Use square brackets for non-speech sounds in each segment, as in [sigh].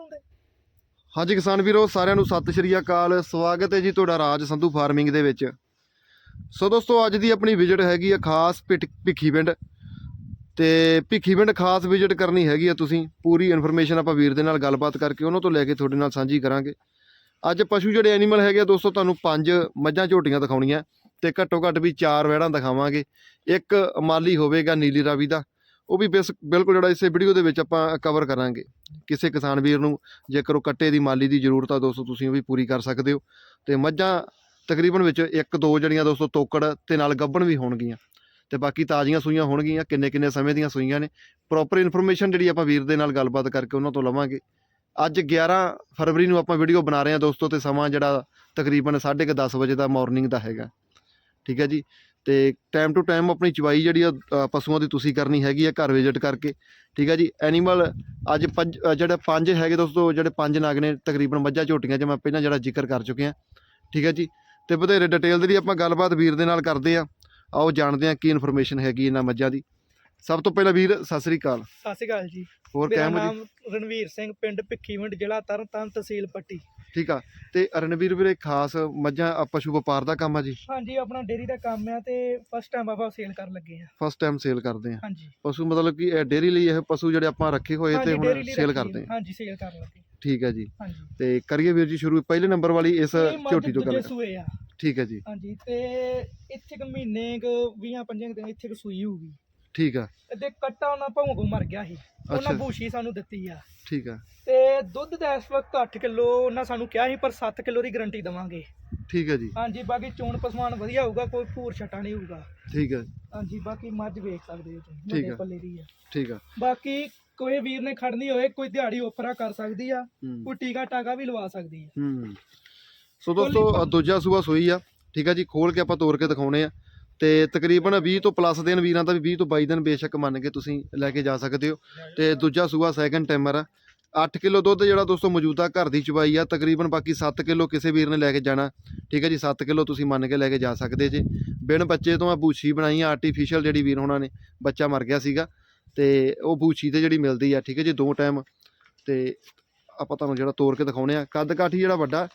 ਲਾਉਂਦੇ? ਹਾਂਜੀ ਕਿਸਾਨ ਵੀਰੋ, ਸਾਰਿਆਂ ਨੂੰ ਸਤਿ ਸ਼੍ਰੀ ਅਕਾਲ। ਸਵਾਗਤ ਹੈ ਜੀ ਤੁਹਾਡਾ ਰਾਜ ਸੰਧੂ ਫਾਰਮਿੰਗ ਦੇ ਵਿੱਚ। ਸੋ ਦੋਸਤੋ, ਅੱਜ ਦੀ ਆਪਣੀ ਵਿਜ਼ਿਟ ਹੈਗੀ ਆ ਖਾਸ ਭਿੱਖੀ ਪਿੰਡ। ਤੇ ਭਿੱਖੀ ਪਿੰਡ ਖਾਸ ਵਿਜ਼ਿਟ ਕਰਨੀ ਹੈਗੀ ਆ ਤੁਸੀਂ। ਪੂਰੀ ਇਨਫੋਰਮੇਸ਼ਨ ਆਪਾਂ ਵੀਰ ਦੇ ਨਾਲ ਗੱਲਬਾਤ ਕਰਕੇ ਉਹਨਾਂ ਤੋਂ ਲੈ ਕੇ ਤੁਹਾਡੇ ਨਾਲ ਸਾਂਝੀ ਕਰਾਂਗੇ। ਅੱਜ ਪਸ਼ੂ ਜਿਹੜੇ ਐਨੀਮਲ ਹੈਗੇ ਆ ਦੋਸਤੋ, ਤੁਹਾਨੂੰ ਪੰਜ ਮੱਝਾਂ ਝੋਟੀਆਂ ਦਿਖਾਉਣੀਆਂ। ਤੇ ਘੱਟੋ ਘੱਟ ਵੀ ਚਾਰ ਵਹਿੜਾਂ ਦਿਖਾਵਾਂਗੇ। ਇੱਕ ਮਾਲੀ ਹੋਵੇਗਾ ਨੀਲੀ ਰਾਵੀ ਦਾ। ਉਹ ਵੀ ਬਿਸ- ਬਿਲਕੁਲ ਜਿਹੜਾ ਇਸੇ ਵੀਡੀਓ ਦੇ ਵਿੱਚ ਆਪਾਂ ਕਵਰ ਕਰਾਂਗੇ। ਕਿਸੇ ਕਿਸਾਨ ਵੀਰ ਨੂੰ ਜੇਕਰ ਉਹ ਕੱਟੇ ਦੀ ਮਾਲੀ ਦੀ ਜ਼ਰੂਰਤ ਆ, ਦੋਸਤੋ, ਤੁਸੀਂ ਉਹ ਵੀ ਪੂਰੀ ਕਰ ਸਕਦੇ ਹੋ। ਤੇ ਮੱਝਾਂ ਤਕਰੀਬਨ ਵਿੱਚ ਇੱਕ ਦੋ ਜਣੀਆਂ, ਦੋਸਤੋ, ਤੋਕੜ ਤੇ ਨਾਲ ਗੱਭਣ ਵੀ ਹੋਣਗੀਆਂ। ਤੇ ਬਾਕੀ ਤਾਜ਼ੀਆਂ ਸੂਈਆਂ ਹੋਣਗੀਆਂ ਕਿੰਨੇ ਕਿੰਨੇ ਸਮੇਂ ਦੀਆਂ ਸੂਈਆਂ ਨੇ। ਪ੍ਰੋਪਰ ਇਨਫੋਰਮੇਸ਼ਨ ਜਿਹੜੀ ਆਪਾਂ ਵੀਰ ਦੇ ਨਾਲ ਗੱਲਬਾਤ ਕਰਕੇ ਉਹਨਾਂ ਤੋਂ ਲਵਾਂਗੇ। ਅੱਜ 11 ਫਰਵਰੀ ਨੂੰ ਆਪਾਂ ਵੀਡੀਓ ਬਣਾ ਰਹੇ ਹਾਂ, ਦੋਸਤੋ, ਤੇ ਸਮਾਂ ਜਿਹੜਾ ਤਕਰੀਬਨ 10:30 ਵਜੇ ਦਾ ਮਾਰਨਿੰਗ ਦਾ ਹੈਗਾ। ਠੀਕ ਹੈ ਜੀ? ਤੇ ਟਾਈਮ ਟੂ ਟਾਈਮ ਆਪਣੀ ਚਵਾਈ ਜਿਹੜੀ ਆ ਪਸ਼ੂਆਂ ਦੀ ਤੁਸੀਂ ਕਰਨੀ ਹੈਗੀ ਆ ਘਰ ਵਿਜ਼ਿਟ ਕਰਕੇ ਠੀਕ ਹੈ ਜੀ? ਐਨੀਮਲ ਅੱਜ ਪੰਜ ਜਿਹੜੇ ਪੰਜ ਹੈਗੇ ਦੋਸਤੋ ਜਿਹੜੇ ਪੰਜ ਨਗ ਨੇ ਤਕਰੀਬਨ ਮੱਝਾਂ ਝੋਟੀਆਂ ਚ ਮੈਂ ਪਹਿਲਾਂ ਜਿਹੜਾ ਜ਼ਿਕਰ ਕਰ ਚੁੱਕਿਆ ਠੀਕ ਹੈ ਜੀ? ਤੇ ਬਥੇਰੇ ਡਿਟੇਲ ਦੀ ਆਪਾਂ ਗੱਲਬਾਤ ਵੀਰ ਦੇ ਨਾਲ ਕਰਦੇ ਆ ਆਓ ਜਾਣਦੇ ਆ ਕੀ ਇਨਫੋਰਮੇਸ਼ਨ ਹੈਗੀ ਇਹਨਾਂ ਮੱਝਾਂ ਦੀ। ਸਭ ਤੋਂ ਪਹਿਲਾਂ ਵੀਰ ਸਤਿ ਸ੍ਰੀ ਅਕਾਲ। ਸਤਿ ਸ਼੍ਰੀ ਅਕਾਲ ਜੀ। ਹੋਰ ਮੇਰਾ ਜੀ? ਨਾਮ ਰਣਵੀਰ ਸਿੰਘ ਪਿੰਡ ਭਿੱਖੀਵਿੰਡ ਜ਼ਿਲ੍ਹਾ ਤਰਨਤਾਰਨ ਤਹਿਸੀਲ ਪੱਟੀ। ਠੀਕ ਆ। ਤੇ ਰਣਵੀਰ ਵੀਰੇ ਖਾਸ ਮੱਝਾਂ ਅ, ਪਸ਼ੂ ਵਪਾਰ ਦਾ ਕੰਮ ਆ ਜੀ? ਹਾਂਜੀ ਆਪਣਾ ਡੇਰੀ ਦਾ ਕੰਮ ਆ ਤੇ ਫਸਟ ਟਾਈਮ ਆਪਾਂ ਸੇਲ ਕਰਨ ਲੱਗੇ ਆ। ਫਸਟ ਟਾਈਮ ਸੇਲ ਕਰਦੇ ਆ। ਹਾਂਜੀ। ਪਸ਼ੂ ਮਤਲਬ ਕਿ ਡੇਰੀ ਲਈ ਇਹ ਪਸ਼ੂ ਜਿਹੜੇ ਆਪਾਂ ਰੱਖੇ ਹੋਏ ਤੇ ਹਾਂਜੀ ਹੁਣ ਲਈ ਸੇਲ ਰੱਖੀ ਕਰਦੇ ਆ। ਹਾਂਜੀ ਸੇਲ ਕਰਨ ਲੱਗੇ। ਠੀਕ ਹੈ ਜੀ। ਹਾਂਜੀ। ਤੇ ਕਰੀਏ ਵੀਰ ਜੀ ਸ਼ੁਰੂ ਪਹਿਲੇ ਨੰਬਰ ਵਾਲੀ ਇਸ ਇਹ ਮੱਝ ਝੋਟੀ ਤੋਂ ਗੱਲ ਦੂਜੇ ਕਰ- ਸੂਏ ਆ। ਠੀਕ ਹੈ ਜੀ। ਹਾਂਜੀ ਤੇ ਇੱਥੇ ਕ ਮਹੀਨੇ ਕ 20 25 ਦਿਨ ਇੱਥੇ ਕ ਸੂਈ ਹੋਊਗੀ। ਠੀਕ ਆ। ਤੇ ਕੱਟਾ ਉਹਨਾਂ ਭੌਂ ਕੋ ਮਰ ਗਿਆ ਸੀ। ਉਹਨਾਂ ਬੂਸ਼ੀ ਸਾਨੂੰ ਦਿੱਤੀ ਆ। ਠੀਕ ਆ। ਤੇ ਦੁੱਧ ਦਾ ਇਸ ਵਕਤ 8 ਕਿਲੋ ਉਹਨਾਂ ਸਾਨੂੰ ਕਿਹਾ ਸੀ ਪਰ 7 ਕਿਲੋ ਦੀ ਗਾਰੰਟੀ ਦਵਾਂਗੇ। ਠੀਕ ਹੈ ਜੀ। ਹਾਂਜੀ ਬਾਕੀ ਚੋਣ ਪਸਮਾਨ ਵਧੀਆ ਹੋਊਗਾ ਕੋਈ ਭੂਰ ਛਟਾ ਨਹੀਂ ਹੋਊਗਾ। ਠੀਕ ਹੈ ਹਾਂਜੀ ਬਾਕੀ ਮੱਝ ਵੇਖ ਸਕਦੇ ਹੋ ਤੁਸੀਂ ਠੀਕ ਆ। ਪੱਲੇ ਦੀ ਆ। ਠੀਕ ਆ। ਬਾਕੀ ਕੋਈ ਵੀਰ ਨੇ ਖੜਨੀ ਹੋਏ ਕੋਈ ਦਿਹਾੜੀ ਉਪਰਾ ਕਰ ਸਕਦੀ ਆ ਕੋਈ ਟੀਕਾ ਟਾਕਾ ਵੀ ਲਵਾ ਸਕਦੀ ਆ। ਹੂੰ। ਸੋ ਦੋਸਤੋ ਦੂਜਾ ਸੂਆ ਸੋਈ ਆ। ਠੀਕ ਆ ਜੀ ਖੋਲ ਕੇ ਆਪਾਂ ਤੋੜ ਕੇ ਦਿਖਾਉਣੇ ਆ। ਤੇ ਤਕਰੀਬਨ 20 ਤੋਂ ਪਲੱਸ ਦਿਨ ਵੀਰਾਂ ਦਾ ਵੀ 20 ਤੋਂ 22 ਦਿਨ ਬੇਸ਼ੱਕ ਮੰਨ ਕੇ ਤੁਸੀਂ ਲੈ ਕੇ ਜਾ ਸਕਦੇ ਹੋ। ਤੇ ਦੂਜਾ ਸੂਆ ਸੈਕੰਡ ਟਾਈਮਰ ਆ। 8 ਕਿਲੋ ਦੁੱਧ ਜਿਹੜਾ ਦੋਸਤੋ ਮੌਜੂਦਾ ਘਰ ਦੀ ਚਵਾਈ ਆ। ਤਕਰੀਬਨ ਬਾਕੀ 7 ਕਿਲੋ ਕਿਸੇ ਵੀਰ ਨੇ ਲੈ ਕੇ ਜਾਣਾ। ਠੀਕ ਹੈ ਜੀ 7 ਕਿਲੋ ਤੁਸੀਂ ਮੰਨ ਕੇ ਲੈ ਕੇ ਜਾ ਸਕਦੇ ਜੇ। ਬਿਨ ਬੱਚੇ ਤੋਂ ਆ ਬੂਛੀ ਬਣਾਈ ਆ ਆਰਟੀਫੀਸ਼ੀਅਲ ਜਿਹੜੀ ਵੀਰ ਹੋਣਾ ਨੇ, ਬੱਚਾ ਮਰ ਗਿਆ ਸੀਗਾ। ਤੇ ਉਹ ਬੂਛੀ ਤੇ ਜਿਹੜੀ ਮਿਲਦੀ ਆ, ਠੀਕ ਹੈ ਜੀ, ਦੋ ਟਾਈਮ ਤੇ ਆਪਾਂ ਤੁਹਾਨੂੰ ਜਿਹੜਾ ਤੋੜ ਕੇ ਦਿਖਾਉਣੇ ਆ। ਕੱਦ ਕਾਠੀ ਜਿਹੜਾ ਵੱਡਾ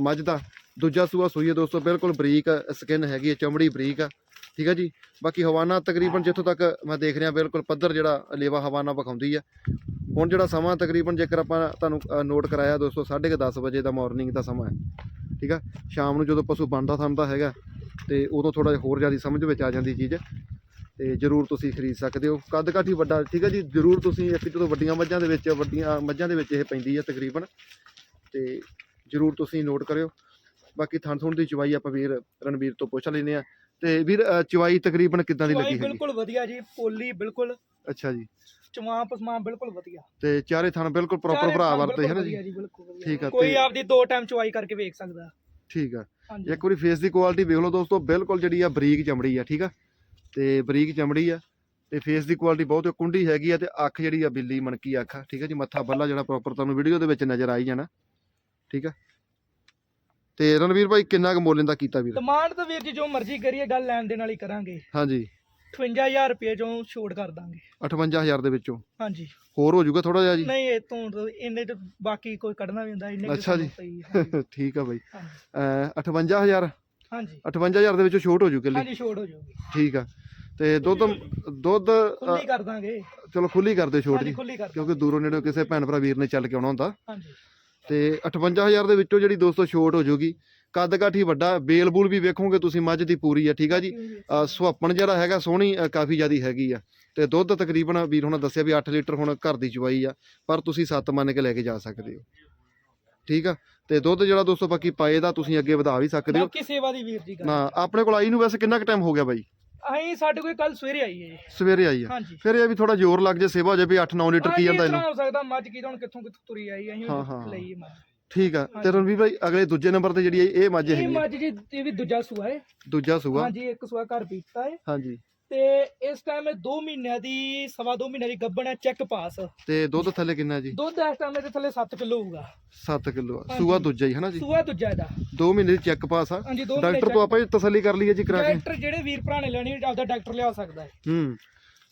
ਮੱਝ ਦਾ ਦੂਜਾ ਸੂਆ ਸੂਈ ਹੈ ਦੋਸਤੋ, ਬਿਲਕੁਲ ਬਰੀਕ ਸਕਿਨ ਹੈਗੀ ਹੈ, ਚਮੜੀ ਬਰੀਕ ਆ। ਠੀਕ ਹੈ ਜੀ? ਬਾਕੀ ਹਵਾਨਾ ਤਕਰੀਬਨ ਜਿੱਥੋਂ ਤੱਕ ਮੈਂ ਦੇਖ ਰਿਹਾ, ਬਿਲਕੁਲ ਪੱਧਰ ਜਿਹੜਾ ਲੇਵਾ ਹਵਾਨਾ ਵਿਖਾਉਂਦੀ ਆ। ਹੁਣ ਜਿਹੜਾ ਸਮਾਂ ਤਕਰੀਬਨ ਜੇਕਰ ਆਪਾਂ ਤੁਹਾਨੂੰ ਨੋਟ ਕਰਾਇਆ ਦੋਸਤੋ 10:30 ਵਜੇ ਦਾ ਮਾਰਨਿੰਗ ਦਾ ਸਮਾਂ ਹੈ। ਠੀਕ ਆ? ਸ਼ਾਮ ਨੂੰ ਜਦੋਂ ਪਸ਼ੂ ਬਣਦਾ ਥੰਦਾ ਹੈਗਾ, ਤੇ ਉਦੋਂ ਥੋੜਾ ਜਿਹਾ ਹੋਰ ਜ਼ਿਆਦਾ ਸਮਝ ਵਿੱਚ ਆ ਜਾਂਦੀ ਚੀਜ਼। ਤੇ ਜਰੂਰ ਤੁਸੀਂ ਖਰੀਦ ਸਕਦੇ ਹੋ। ਕੱਦ ਕਾਠੀ ਵੱਡਾ, ਠੀਕ ਹੈ ਜੀ? ਜਰੂਰ ਤੁਸੀਂ ਇੱਕ ਜਦੋਂ ਵੱਡੀਆਂ ਮੱਝਾਂ ਦੇ ਵਿੱਚ, ਵੱਡੀਆਂ ਮੱਝਾਂ ਦੇ ਵਿੱਚ ਇਹ ਪੈਂਦੀ ਹੈ ਤਕਰੀਬਨ। ਤੇ ਜਰੂਰ ਤੁਸੀਂ ਨੋਟ ਕਰਿਓ। ਬਾਕੀ ਥਣ ਥੁਣ ਦੀ ਚਵਾਈ ਆਪਾਂ ਵੀਰ ਰਣਵੀਰ ਤੋਂ ਪੁੱਛ ਲੈਨੇ ਆ ਤੇ ਵੀਰ ਅ, ਚਵਾਈ ਤਕਰੀਬਨ ਕਿੱਦਾਂ ਦੀ ਚਵਾਈ ਲੱਗੀ ਹੈਗੀ? ਬਿਲਕੁਲ ਵਧੀਆ ਜੀ ਪੋਲੀ ਬਿਲਕੁਲ। ਅੱਛਾ ਜੀ। ਚਵਾਂ ਪਸਮਾਨ ਬਿਲਕੁਲ ਵਧੀਆ। ਤੇ ਚਾਰੇ ਥਣ ਬਿਲਕੁਲ ਪ੍ਰੋਪਰ ਚਾਰੇ ਭਰਾ ਵਰਤੇ ਹੈ ਨਾ ਬਿਲਕੁਲ ਜੀ? ਵਧੀਆ ਜੀ ਬਿਲਕੁਲ ਵਧੀਆ। ਠੀਕ ਆ, ਕੋਈ ਤੇ- ਆਪਦੀ ਦੋ ਟਾਈਮ ਚਵਾਈ ਕਰਕੇ ਵੇਖ ਸਕਦਾ। ਠੀਕ ਆ। ਹਾਂਜੀ। ਇੱਕ ਵਾਰੀ ਫੇਸ ਦੀ ਕੁਆਲਿਟੀ ਵੇਖ ਲਓ ਦੋਸਤੋ ਬਿਲਕੁਲ ਜਿਹੜੀ ਆ ਬਰੀਕ ਚਮੜੀ ਆ ਠੀਕ ਆ? ਤੇ ਬਰੀਕ ਚਮੜੀ ਆ ਤੇ ਫੇਸ ਦੀ ਕੁਆਲਿਟੀ ਬਹੁਤ ਕੁੰਡੀ ਹੈਗੀ ਆ ਤੇ ਅੱਖ ਜਿਹੜੀ ਆ ਬਿੱਲੀ ਮਣਕੀ ਅੱਖ ਆ ਠੀਕ ਆ ਜੀ? ਮੱਥਾ ਬੱਲਾ ਜਿਹੜਾ ਪ੍ਰੋਪਰ ਤੁਹਾਨੂੰ ਵੀਡੀਓ ਦੇ ਵਿੱਚ ਨਜ਼ਰ ਆਈ ਜਾਣਾ ਠੀਕ ਆ? ਤੇ ਰਣਵੀਰ ਭਾਈ ਕਿੰਨਾ ਕੁ ਮੁੱਲ ਕੀਤਾ ਵੀਰ? ਡਿਮਾਂਡ ਤਾਂ ਵੀਰ ਜੀ ਜੋ ਮਰਜ਼ੀ ਕਰੀਏ ਗੱਲ ਲੈਣ ਦੇ ਨਾਲ ਹੀ ਕਰਾਂਗੇ। ਹਾਂਜੀ। 58000 ਰੁਪਏ ਚੋਂ ਛੋਟ ਕਰ ਦਾਂਗੇ। 58000 ਦੇ ਵਿੱਚੋਂ? ਹਾਂਜੀ। ਹੋਰ ਹੋ ਜਾਊਗਾ ਥੋੜਾ ਜਿਹਾ ਜੀ? ਨਹੀਂ ਇਹ ਤੋਂ ਤਾਂ ਇੰਨੇ ਚ ਬਾਕੀ ਕੋਈ ਕੱਢਣਾ ਵੀ ਹੁੰਦਾ ਇੰਨੇ ਅੱਛਾ ਜੀ। [laughs] ਠੀਕ ਆ ਬਾਈ। ਹਾਂਜੀ। ਅਹ 58000 ਹਾਂਜੀ। 58000 ਦੇ ਵਿੱਚੋਂ ਛੋਟ ਹੋ ਜੂ ਕਿੱਲੀ ਹਾਂਜੀ ਛੋਟ ਹੋ ਜਾਊਗੀ ਠੀਕ ਆ। ਤੇ ਦੁੱਧ ਦੁੱਧ ਖੁੱਲੀ ਕਰ ਦਾਂਗੇ। ਚਲੋ ਖੁੱਲੀ ਕਰ ਦਿਓ ਛੋਟ ਜੀ। ਕਿਉਂਕਿ ਦੂਰੋਂ ਨੇੜੋਂ ਕਿਸੇ ਭੈਣ ਭਰਾ ਵੀਰ ਨੇ ਚੱਲ ਕੇ ਆਉਣਾ ਹੁੰਦਾ। ਹਾਂਜੀ। ਤੇ 58000 ਦੇ ਵਿੱਚੋਂ ਜਿਹੜੀ ਦੋਸਤੋ ਛੋਟ ਹੋ ਜਾਊਗੀ। ਕੱਦ ਕਾਠੀ ਵੱਡਾ ਬੇਲ ਬੂਲ ਵੀ ਵੇਖੋਗੇ ਤੁਸੀਂ ਮੱਝ ਦੀ ਪੂਰੀ ਆ ਠੀਕ ਆ ਜੀ? ਸੁਹਾਪਣ ਜਿਹੜਾ ਹੈਗਾ ਸੋਹਣੀ ਕਾਫੀ ਜ਼ਿਆਦੀ ਹੈਗੀ ਆ। ਤੇ ਦੁੱਧ ਤਕਰੀਬਨ ਵੀਰ ਹੁਣਾਂ ਦੱਸਿਆ ਵੀ 8 ਲੀਟਰ ਹੁਣ ਘਰ ਦੀ ਚਵਾਈ ਆ ਪਰ ਤੁਸੀਂ 7 ਮੰਨ ਕੇ ਲੈ ਕੇ ਜਾ ਸਕਦੇ ਹੋ। ਠੀਕ ਆ? ਤੇ ਦੁੱਧ ਜਿਹੜਾ ਦੋਸਤੋ ਬਾਕੀ ਪਾਏ ਦਾ ਤੁਸੀਂ ਅੱਗੇ ਵਧਾ ਵੀ ਸਕਦੇ ਹੋ। ਬਾਕੀ ਸੇਵਾ ਦੀ ਵੀਰ ਜੀ ਨਾ ਆਪਣੇ ਕੋਲ ਆਈ ਨੂੰ ਵੈਸੇ ਕਿੰਨਾ ਕੁ ਟਾਈਮ ਹੋ ਗਿਆ ਬਾਈ? ਅਸੀਂ ਸਾਡੇ ਕੋਲ ਕੱਲ ਸਵੇਰੇ ਆਈ ਹੈ ਜੀ। ਸਵੇਰੇ ਆਈ ਆ ਹਾਂਜੀ। ਫਿਰ ਇਹ ਵੀ ਥੋੜਾ ਜ਼ੋਰ ਲੱਗ ਜੇ ਸੇਵਾ ਹੋ ਜਾਏ ਵੀ 8-9 ਲੀਟਰ ਕੀ ਜਾਂਦਾ ਇਹਨੂੰ? ਹੋ ਸਕਦਾ ਮੱਝ ਕੀ ਤਾਂ ਹੁਣ ਕਿੱਥੋਂ ਕਿੱਥੋਂ ਤੁਰੀ ਆਈ ਅਸੀਂ ਹਾਂ, ਹਾਂ। ਲਈ ਮੱਝ। ਠੀਕ ਆ। ਤੇ। ਰਣਵੀਰ ਭਾਈ ਅਗਲੇ ਦੂਜੇ ਨੰਬਰ ਤੇ ਜਿਹੜੀ ਇਹ ਮੱਝ ਇਹ ਹੈਗੀ ਆ, ਮੱਝ ਜੀ ਇਹ ਵੀ ਦੂਜਾ ਸੂਆ ਹੈ। ਦੂਜਾ ਸੂਆ। ਹਾਂਜੀ ਇੱਕ ਸੂਆ ਘਰ ਪੀਤਾ ਹੈ। ਹਾਂਜੀ। ਤੇ ਇਸ ਟਾਈਮ ਇਹ 2 ਮਹੀਨਿਆਂ ਦੀ ਸਵਾ 2 ਮਹੀਨਿਆਂ ਦੀ ਗੱਭਣ ਹੈ ਚੈੱਕ ਪਾਸ ਤੇ ਦੁੱਧ ਥੱਲੇ ਕਿੰਨਾ ਜੀ? ਦੁੱਧ ਇਸ ਟਾਈਮ ਦੇ ਥੱਲੇ 7 ਕਿਲੋ ਹੋਊਗਾ। 7 ਕਿਲੋ ਹਾਂਜੀ। ਸੂਆ ਦੂਜਾ ਹੀ ਹਨਾ ਜੀ? ਸੂਆ ਦੂਜਾ ਇਹਦਾ। 2 ਮਹੀਨੇ ਦੀ ਚੈੱਕ ਪਾਸ ਆ। ਹਾਂਜੀ 2 ਡਾਕਟਰ ਤੋਂ ਆਪਾਂ ਇਹ ਤਸੱਲੀ ਕਰ ਲਈਏ ਜੀ ਕਰਾ ਕੇ ਡਾਕਟਰ ਜਿਹੜੇ ਵੀਰ ਭਰਾ ਨੇ ਲੈਣੀ ਆਪਦਾ ਡਾਕਟਰ ਲਿਆ ਸਕਦਾ ਹੈ। ਹੂੰ।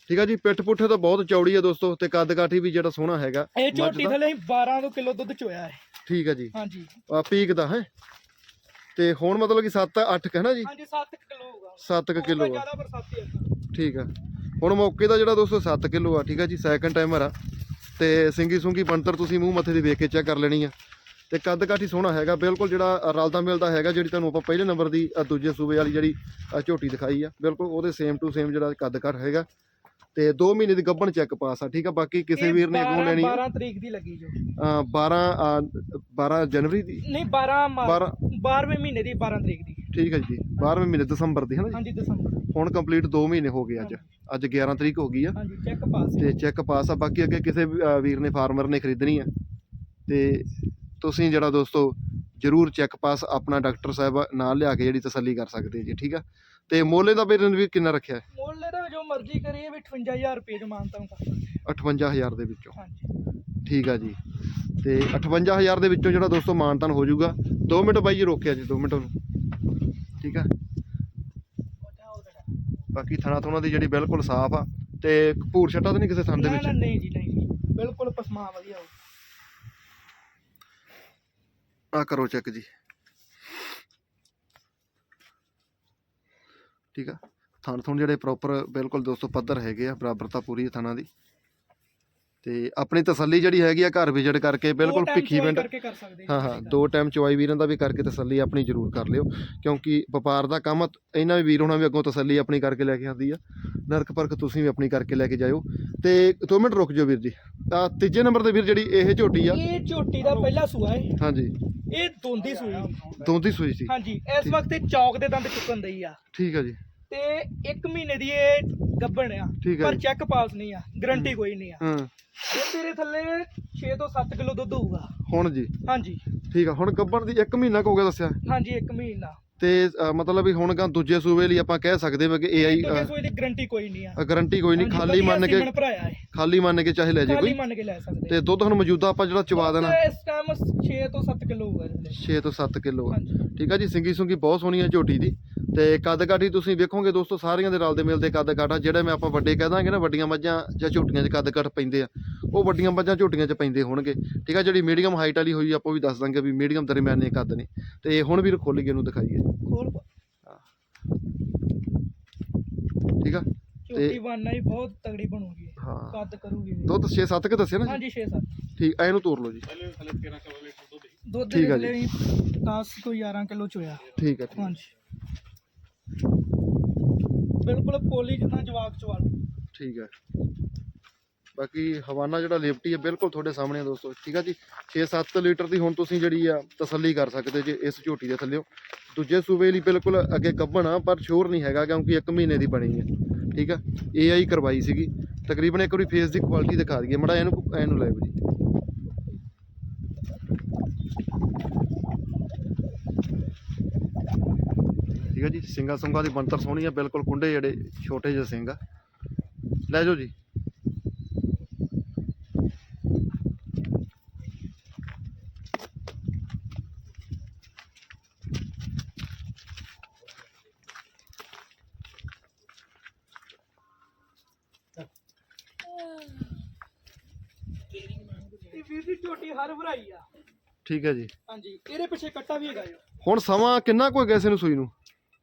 ਠੀਕ ਆ ਜੀ ਪਿੱਠ ਪੁੱਠੇ ਤਾਂ ਬਹੁਤ ਚੌੜੀ ਆ ਦੋਸਤੋ ਤੇ ਕੱਦ ਕਾਠੀ ਵੀ ਜਿਹੜਾ ਸੋਹਣਾ ਹੈਗਾ ਇਹ ਮੱਝ ਝੋਟੀ ਦਾ। ਥੱਲੇ ਅਸੀਂ 12 ਤੋਂ ਕਿਲੋ ਦੁੱਧ ਚੋਇਆ ਹੈ। ਠੀਕ ਆ ਜੀ। ਹਾਂਜੀ। ਆ ਪੀਕ ਦਾ ਹੈ? ਤੇ ਹੁਣ ਮਤਲਬ ਕਿ 7 8 ਹੈ ਨਾ ਜੀ? ਹਾਂਜੀ 7 ਕਿਲੋ ਹੋਊਗਾ। 7 ਕਿਲੋ ਆ। ਜ਼ਿਆਦਾ ਪਰ 7 ਹੀ ਆ ਠੀਕ ਆ। ਹੁਣ ਮੌਕੇ ਦਾ ਜਿਹੜਾ ਦੋਸਤੋ 7 ਕਿਲੋ ਆ ਠੀਕ ਆ ਜੀ ਸੈਕੰਡ ਟਾਈਮਰ ਆ। ਤੇ ਸਿੰਗੀ ਸੁੰਗੀ ਬਣਤਰ ਤੁਸੀਂ ਮੂੰਹ ਮੱਥੇ ਦੀ ਵੇਖ ਕੇ ਚੈੱਕ ਕਰ ਲੈਣੀ ਆ। ਤੇ ਕੱਦ ਕਾਠੀ ਸੋਹਣਾ ਹੈਗਾ ਬਿਲਕੁਲ ਜਿਹੜਾ ਰਲਦਾ ਮਿਲਦਾ ਹੈਗਾ ਜਿਹੜੀ ਤੁਹਾਨੂੰ ਆਪਾਂ ਪਹਿਲੇ ਨੰਬਰ ਦੀ ਦੂਜੇ ਸੂਬੇ ਵਾਲੀ ਜਿਹੜੀ ਝੋਟੀ ਦਿਖਾਈ ਆ। ਬਿਲਕੁਲ ਉਹਦੇ ਸੇਮ ਟੂ ਸੇਮ ਜਿਹੜਾ ਕੱਦ ਕਾਠ ਹੈਗਾ। ਤੇ 2 ਮਹੀਨੇ ਦੀ ਗੱਭਣ ਚੈੱਕ ਪਾਸ ਆ ਠੀਕ ਆ? ਬਾਕੀ ਕਿਸੇ ਵੀਰ ਨੇ ਅੱਗੋਂ 12 ਲੈਣੀ 12 ਤਰੀਕ ਦੀ ਲੱਗੀ ਜੋ। ਅ, 12 ਅ, 12 ਜਨਵਰੀ ਦੀ? ਨਹੀਂ 12 12 12ਵੇਂ ਮਹੀਨੇ ਦੀ 12 ਤਰੀਕ ਦੀ। ਠੀਕ ਹੈ ਜੀ 12ਵੇਂ ਮਹੀਨੇ ਦਸੰਬਰ ਦੀ ਹੈ ਨਾ ਜੀ? ਹਾਂਜੀ ਦਸੰਬਰ ਹੁਣ ਕੰਪਲੀਟ 2 ਮਹੀਨੇ ਹੋ ਗਏ ਅੱਜ। ਅੱਜ 11 ਤਰੀਕ ਹੋ ਗਈ ਆ। ਹਾਂਜੀ ਚੈੱਕ ਪਾਸ ਤੇ ਚੈੱਕ ਪਾਸ ਆ। ਬਾਕੀ ਅੱਗੇ ਕਿਸੇ ਵੀਰ ਨੇ ਫਾਰਮਰ ਨੇ ਖਰੀਦਣੀ ਆ। ਤੇ ਤੁਸੀਂ ਜਿਹੜਾ ਦੋਸਤੋ ਜਰੂਰ ਚੈੱਕ ਪਾਸ ਆਪਣਾ ਡਾਕਟਰ ਸਾਹਿਬ ਨਾਲ ਲਿਆ ਕੇ ਜਿਹੜੀ ਤਸੱਲੀ ਕਰ ਸਕਦੇ ਜੀ ਠੀਕ ਆ? ਤੇ ਮੋਲੇ ਦਾ ਬੇਰਨ ਵੀ ਕਿੰਨਾ ਰੱਖਿਆ ਹੈ? ਮੁੱਲ ਇਹਦਾ ਜੋ ਮਰਜ਼ੀ ਕਰੀਏ ਵੀ 58000 ਰੁਪਏ ਜੋ ਮਾਨਤਾ ਕਰ ਸਕਦੇ 58000 ਦੇ ਵਿੱਚੋਂ? ਹਾਂਜੀ। ਠੀਕ ਆ ਜੀ। ਤੇ 58000 ਦੇ ਵਿੱਚੋਂ ਜਿਹੜਾ ਦੋਸਤੋ ਮਾਨਤਨ ਹੋ ਜਾਊਗਾ 2 ਮਿੰਟ ਬਾਈ ਜੀ ਰੋਕਿਆ ਜੀ 2 ਮਿੰਟ ਨੂੰ ਠੀਕ ਆ? ਬਾਕੀ ਥਣਾ ਥੁਣਾ ਦੀ ਜਿਹੜੀ ਬਿਲਕੁਲ ਸਾਫ਼ ਆ ਤੇ ਭੂਰ ਛੱਟਾ ਤਾਂ ਨਹੀਂ ਕਿਸੇ ਥਣ ਦੇ ਨਾ ਵਿੱਚ? ਨਾ ਨਹੀਂ ਜੀ ਨਹੀਂ ਜੀ। ਬਿਲਕੁਲ ਪਸਮਾ ਵਧੀਆ ਹੋ। ਆ ਕਰੋ ਚੈੱਕ ਜੀ। ਠੀਕ ਆ? ਥਣ ਥੁਣ ਜਿਹੜੇ ਪ੍ਰੋਪਰ ਬਿਲਕੁਲ ਦੋਸਤੋ ਪੱਧਰ ਹੈਗੇ ਆ ਬਰਾਬਰਤਾ ਪੂਰੀ ਹੈ ਥਣਾਂ ਦੀ। ਤੇ ਆਪਣੀ ਤਸੱਲੀ ਜਿਹੜੀ ਹੈਗੀ ਆ ਘਰ ਵਿਜਿਟ ਕਰਕੇ ਬਿਲਕੁਲ ਭਿੱਖੀ ਜੀ ਹਾਂ ਹਾਂ ਦੋ ਟਾਈਮ ਚਵਾਈ ਵੀਰਾਂ ਦਾ ਵੀ ਕਰਕੇ ਤਸੱਲੀ ਆਪਣੀ ਜ਼ਰੂਰ ਕਰ ਲਿਓ ਕਿਉਂਕਿ ਵਪਾਰ ਦਾ ਕੰਮ ਇਹਨਾਂ ਵੀ ਵੀਰ ਹੋਣਾ ਵੀ ਅੱਗੋਂ ਤਸੱਲੀ ਆਪਣੀ ਕਰਕੇ ਲੈ ਕੇ ਆਉਂਦੀ ਆ। ਨਰਕ ਪਰਖ ਤੁਸੀਂ ਵੀ ਆਪਣੀ ਕਰਕੇ ਲੈ ਕੇ ਜਾਇਓ। ਤੇ 2 ਮਿੰਟ ਰੁਕ ਜਾਓ ਵੀਰ ਜੀ। ਤਾਂ ਤੀਜੇ ਨੰਬਰ ਤੇ ਵੀਰ ਜਿਹੜੀ ਇਹ ਝੋਟੀ ਆ। ਇਹ ਝੋਟੀ ਦਾ ਪਹਿਲਾ ਸੂਆ ਹੈ ਹਾਂਜੀ। ਇਹ ਦੋਂਦੀ ਸੂਈ। ਦੋਂਦੀ ਸੂਈ ਸੀ। ਹਾਂਜੀ ਇਸ ਵਕਤ ਇਹ ਚੌਕ ਦੇ ਦੰਦ ਚੁੱਕਣ ਦਈ ਆ। ਠੀਕ ਆ ਜੀ। ਤੇ 1 ਮਹੀਨੇ ਦੀ ਇਹ ਗੱਭਣ ਆ ਠੀਕ ਪਰ ਜੀ। ਚੈੱਕ ਪਾਸ ਨਹੀਂ ਆ ਗਰੰਟੀ ਕੋਈ ਨਹੀਂ ਆ। ਹਾਂ। ਇਹ ਤੇਰੇ ਥੱਲੇ 6 ਤੋਂ 7 ਕਿਲੋ ਦੁੱਧ ਹੋਊਗਾ। ਹੁਣ ਜੀ। ਹਾਂਜੀ। ਠੀਕ ਆ ਹੁਣ ਗੱਬਣ ਦੀ 1 ਮਹੀਨਾ ਕੁ ਹੋ ਗਿਆ ਦੱਸਿਆ। ਹਾਂਜੀ 1 ਮਹੀਨਾ। ਤੇ ਅ, ਮਤਲਬ ਵੀ ਹੁਣ ਗਾ ਦੂਜੇ ਸੂਬੇ ਲਈ ਆਪਾਂ ਕਹਿ ਸਕਦੇ ਹਾਂ ਕਿ ਏਆਈ ਕਿਉਂਕਿ ਸੂਈ ਦੀ ਗਰੰਟੀ ਕੋਈ ਨਹੀਂ ਆ। ਗਾਰੰਟੀ ਕੋਈ ਨਹੀਂ ਹਾਂਜੀ, ਖਾਲੀ ਵਧੀਆ ਮੰਨ ਕੇ ਸੀਮਨ ਭਰਾਇਆ ਹੈ ਖਾਲੀ ਮੰਨ ਕੇ ਚਾਹੇ ਲੈ ਜੇ ਖਾਲੀ ਕੋਈ ਮੰਨ ਕੇ ਲੈ ਸਕਦੇ। ਤੇ ਦੁੱਧ ਹੁਣ ਮੌਜੂਦਾ ਆਪਾਂ ਜਿਹੜਾ ਚਵਾ ਦੇਣਾ। ਇਸ ਟਾਈਮ 6 ਤੋਂ 7 ਕਿਲੋ ਹੋਊਗਾ ਇਹਦੇ 6 ਤੋਂ 7 ਕਿਲੋ ਹਾਂਜੀ। ਠੀਕ ਆ ਜੀ ਸਿੰਗੀ ਸੁੰਗੀ ਬਹੁਤ ਸੋਹਣੀ ਆ ਝੋਟੀ ਦੀ। ਤੇ ਕੱਦ ਕਾਠੀ ਤੁਸੀਂ ਵੇਖੋਗੇ ਦੋਸਤੋ ਸਾਰੀਆਂ ਦੇ ਰਲਦੇ ਮਿਲਦੇ ਕੱਦ ਕਾਠਾ ਜਿਹੜੇ ਮੈਂ ਆਪਾਂ ਵੱਡੇ ਕਹਿ ਦਾਂਗੇ ਨਾ ਵੱਡੀਆਂ ਮੱਝਾਂ ਜਾਂ ਝੋਟੀਆਂ 'ਚ ਕੱਦ ਕਾਠ ਪੈਂਦੇ ਆ ਉਹ ਵੱਡੀਆਂ ਮੱਝਾਂ ਝੋਟੀਆਂ 'ਚ ਪੈਂਦੇ ਹੋਣਗੇ। ਠੀਕ ਆ ਜਿਹੜੀ ਮੀਡੀਅਮ ਹਾਈਟ ਵਾਲੀ ਹੋਈ ਆਪਾਂ ਵੀ ਦੱਸ ਦਾਂਗੇ ਵੀ ਮੀਡੀਅਮ ਦਰਮਿਆਨੇ ਕੱਦ ਨੇ। ਤੇ ਹੁਣ ਵੀ ਖੋਲੀਏ ਇਹਨੂੰ ਦਿਖਾਈਏ। ਖੋਲ। ਠੀਕ ਆ? ਝੋਟੀ ਬਣਨਾ ਹੀ ਬਹੁਤ ਤਗੜੀ ਬਣੂਗੀ। ਕੱਦ ਕਰੂਗੀ। ਦੁੱਧ 6-7 ਕੇ ਦੱਸਿਆ ਨਾ ਜੀ? ਹਾਂਜੀ 6 7 ਠੀਕ ਐ ਇਹਨੂੰ ਤੋੜ ਲਓ ਜੀ। ਦੁੱਧ ਠੀਕ ਆ ਦੇ ਲਈ 10 ਤੋਂ 11 ਕਿਲੋ ਚੋਇਆ। ਠੀਕ ਹੈ ਠੀਕ ਹਾਂਜੀ। ਬਿਲਕੁਲ ਪੋਲੀ ਜਿੰਨਾ ਜਵਾਕ ਚਵਾ ਠੀਕ ਹੈ। ਬਾਕੀ ਹਵਾਨਾ ਜਿਹੜਾ ਲਿਫਟੀ ਹੈ, ਬਿਲਕੁਲ ਤੁਹਾਡੇ ਸਾਹਮਣੇ ਆ ਦੋਸਤੋ। ਠੀਕ ਆ ਜੀ? 6-7 ਲੀਟਰ ਦੀ ਹੁਣ ਤੁਸੀਂ ਜਿਹੜੀ ਆ ਤਸੱਲੀ ਕਰ ਸਕਦੇ ਜੇ ਇਸ ਝੋਟੀ ਦੇ ਥੱਲੇਓ। ਦੂਜੇ ਸੂਬੇ ਲਈ ਬਿਲਕੁਲ ਅੱਗੇ ਗੱਭਣ ਆ, ਪਰ ਸ਼ੋਰ ਨਹੀਂ ਹੈਗਾ ਕਿਉਂਕਿ 1 ਮਹੀਨੇ ਦੀ ਬਣੀ ਹੈ। ਠੀਕ ਆ? ਏਆਈ ਕਰਵਾਈ ਸੀਗੀ। ਤਕਰੀਬਨ ਇੱਕ ਵਾਰੀ ਫੇਸ ਦੀ ਕੁਆਲਿਟੀ ਦਿਖਾ ਦਈਏ। ਮੜਾ ਇਹਨੂੰ ਇਹਨੂੰ ਲੈ ਜੀ। ਠੀਕ ਆ ਜੀ ਸਿੰਗਾ ਸੰਗਾ ਦੀ ਬਣਤਰ ਸੋਹਣੀ ਆ ਬਿਲਕੁਲ ਕੁੰਡੇ ਜਿਹੜੇ ਛੋਟੇ ਜਿਹੇ ਸਿੰਘ ਆ। ਲੈ ਜਾਓ ਜੀ। ਇਹ ਵੀਰ ਦੀ ਝੋਟੀ ਹਰ ਭਰਾਈ ਆ। ਠੀਕ ਹੈ ਜੀ। ਹਾਂਜੀ ਇਹਦੇ ਪਿੱਛੇ ਕੱਟਾ ਵੀ ਹੈਗਾ ਜੋ ਹੁਣ ਸਮਾਂ ਕਿੰਨਾ ਕੋਈ ਗੈਸੇ ਨੂੰ ਸੂਈ ਨੂੰ?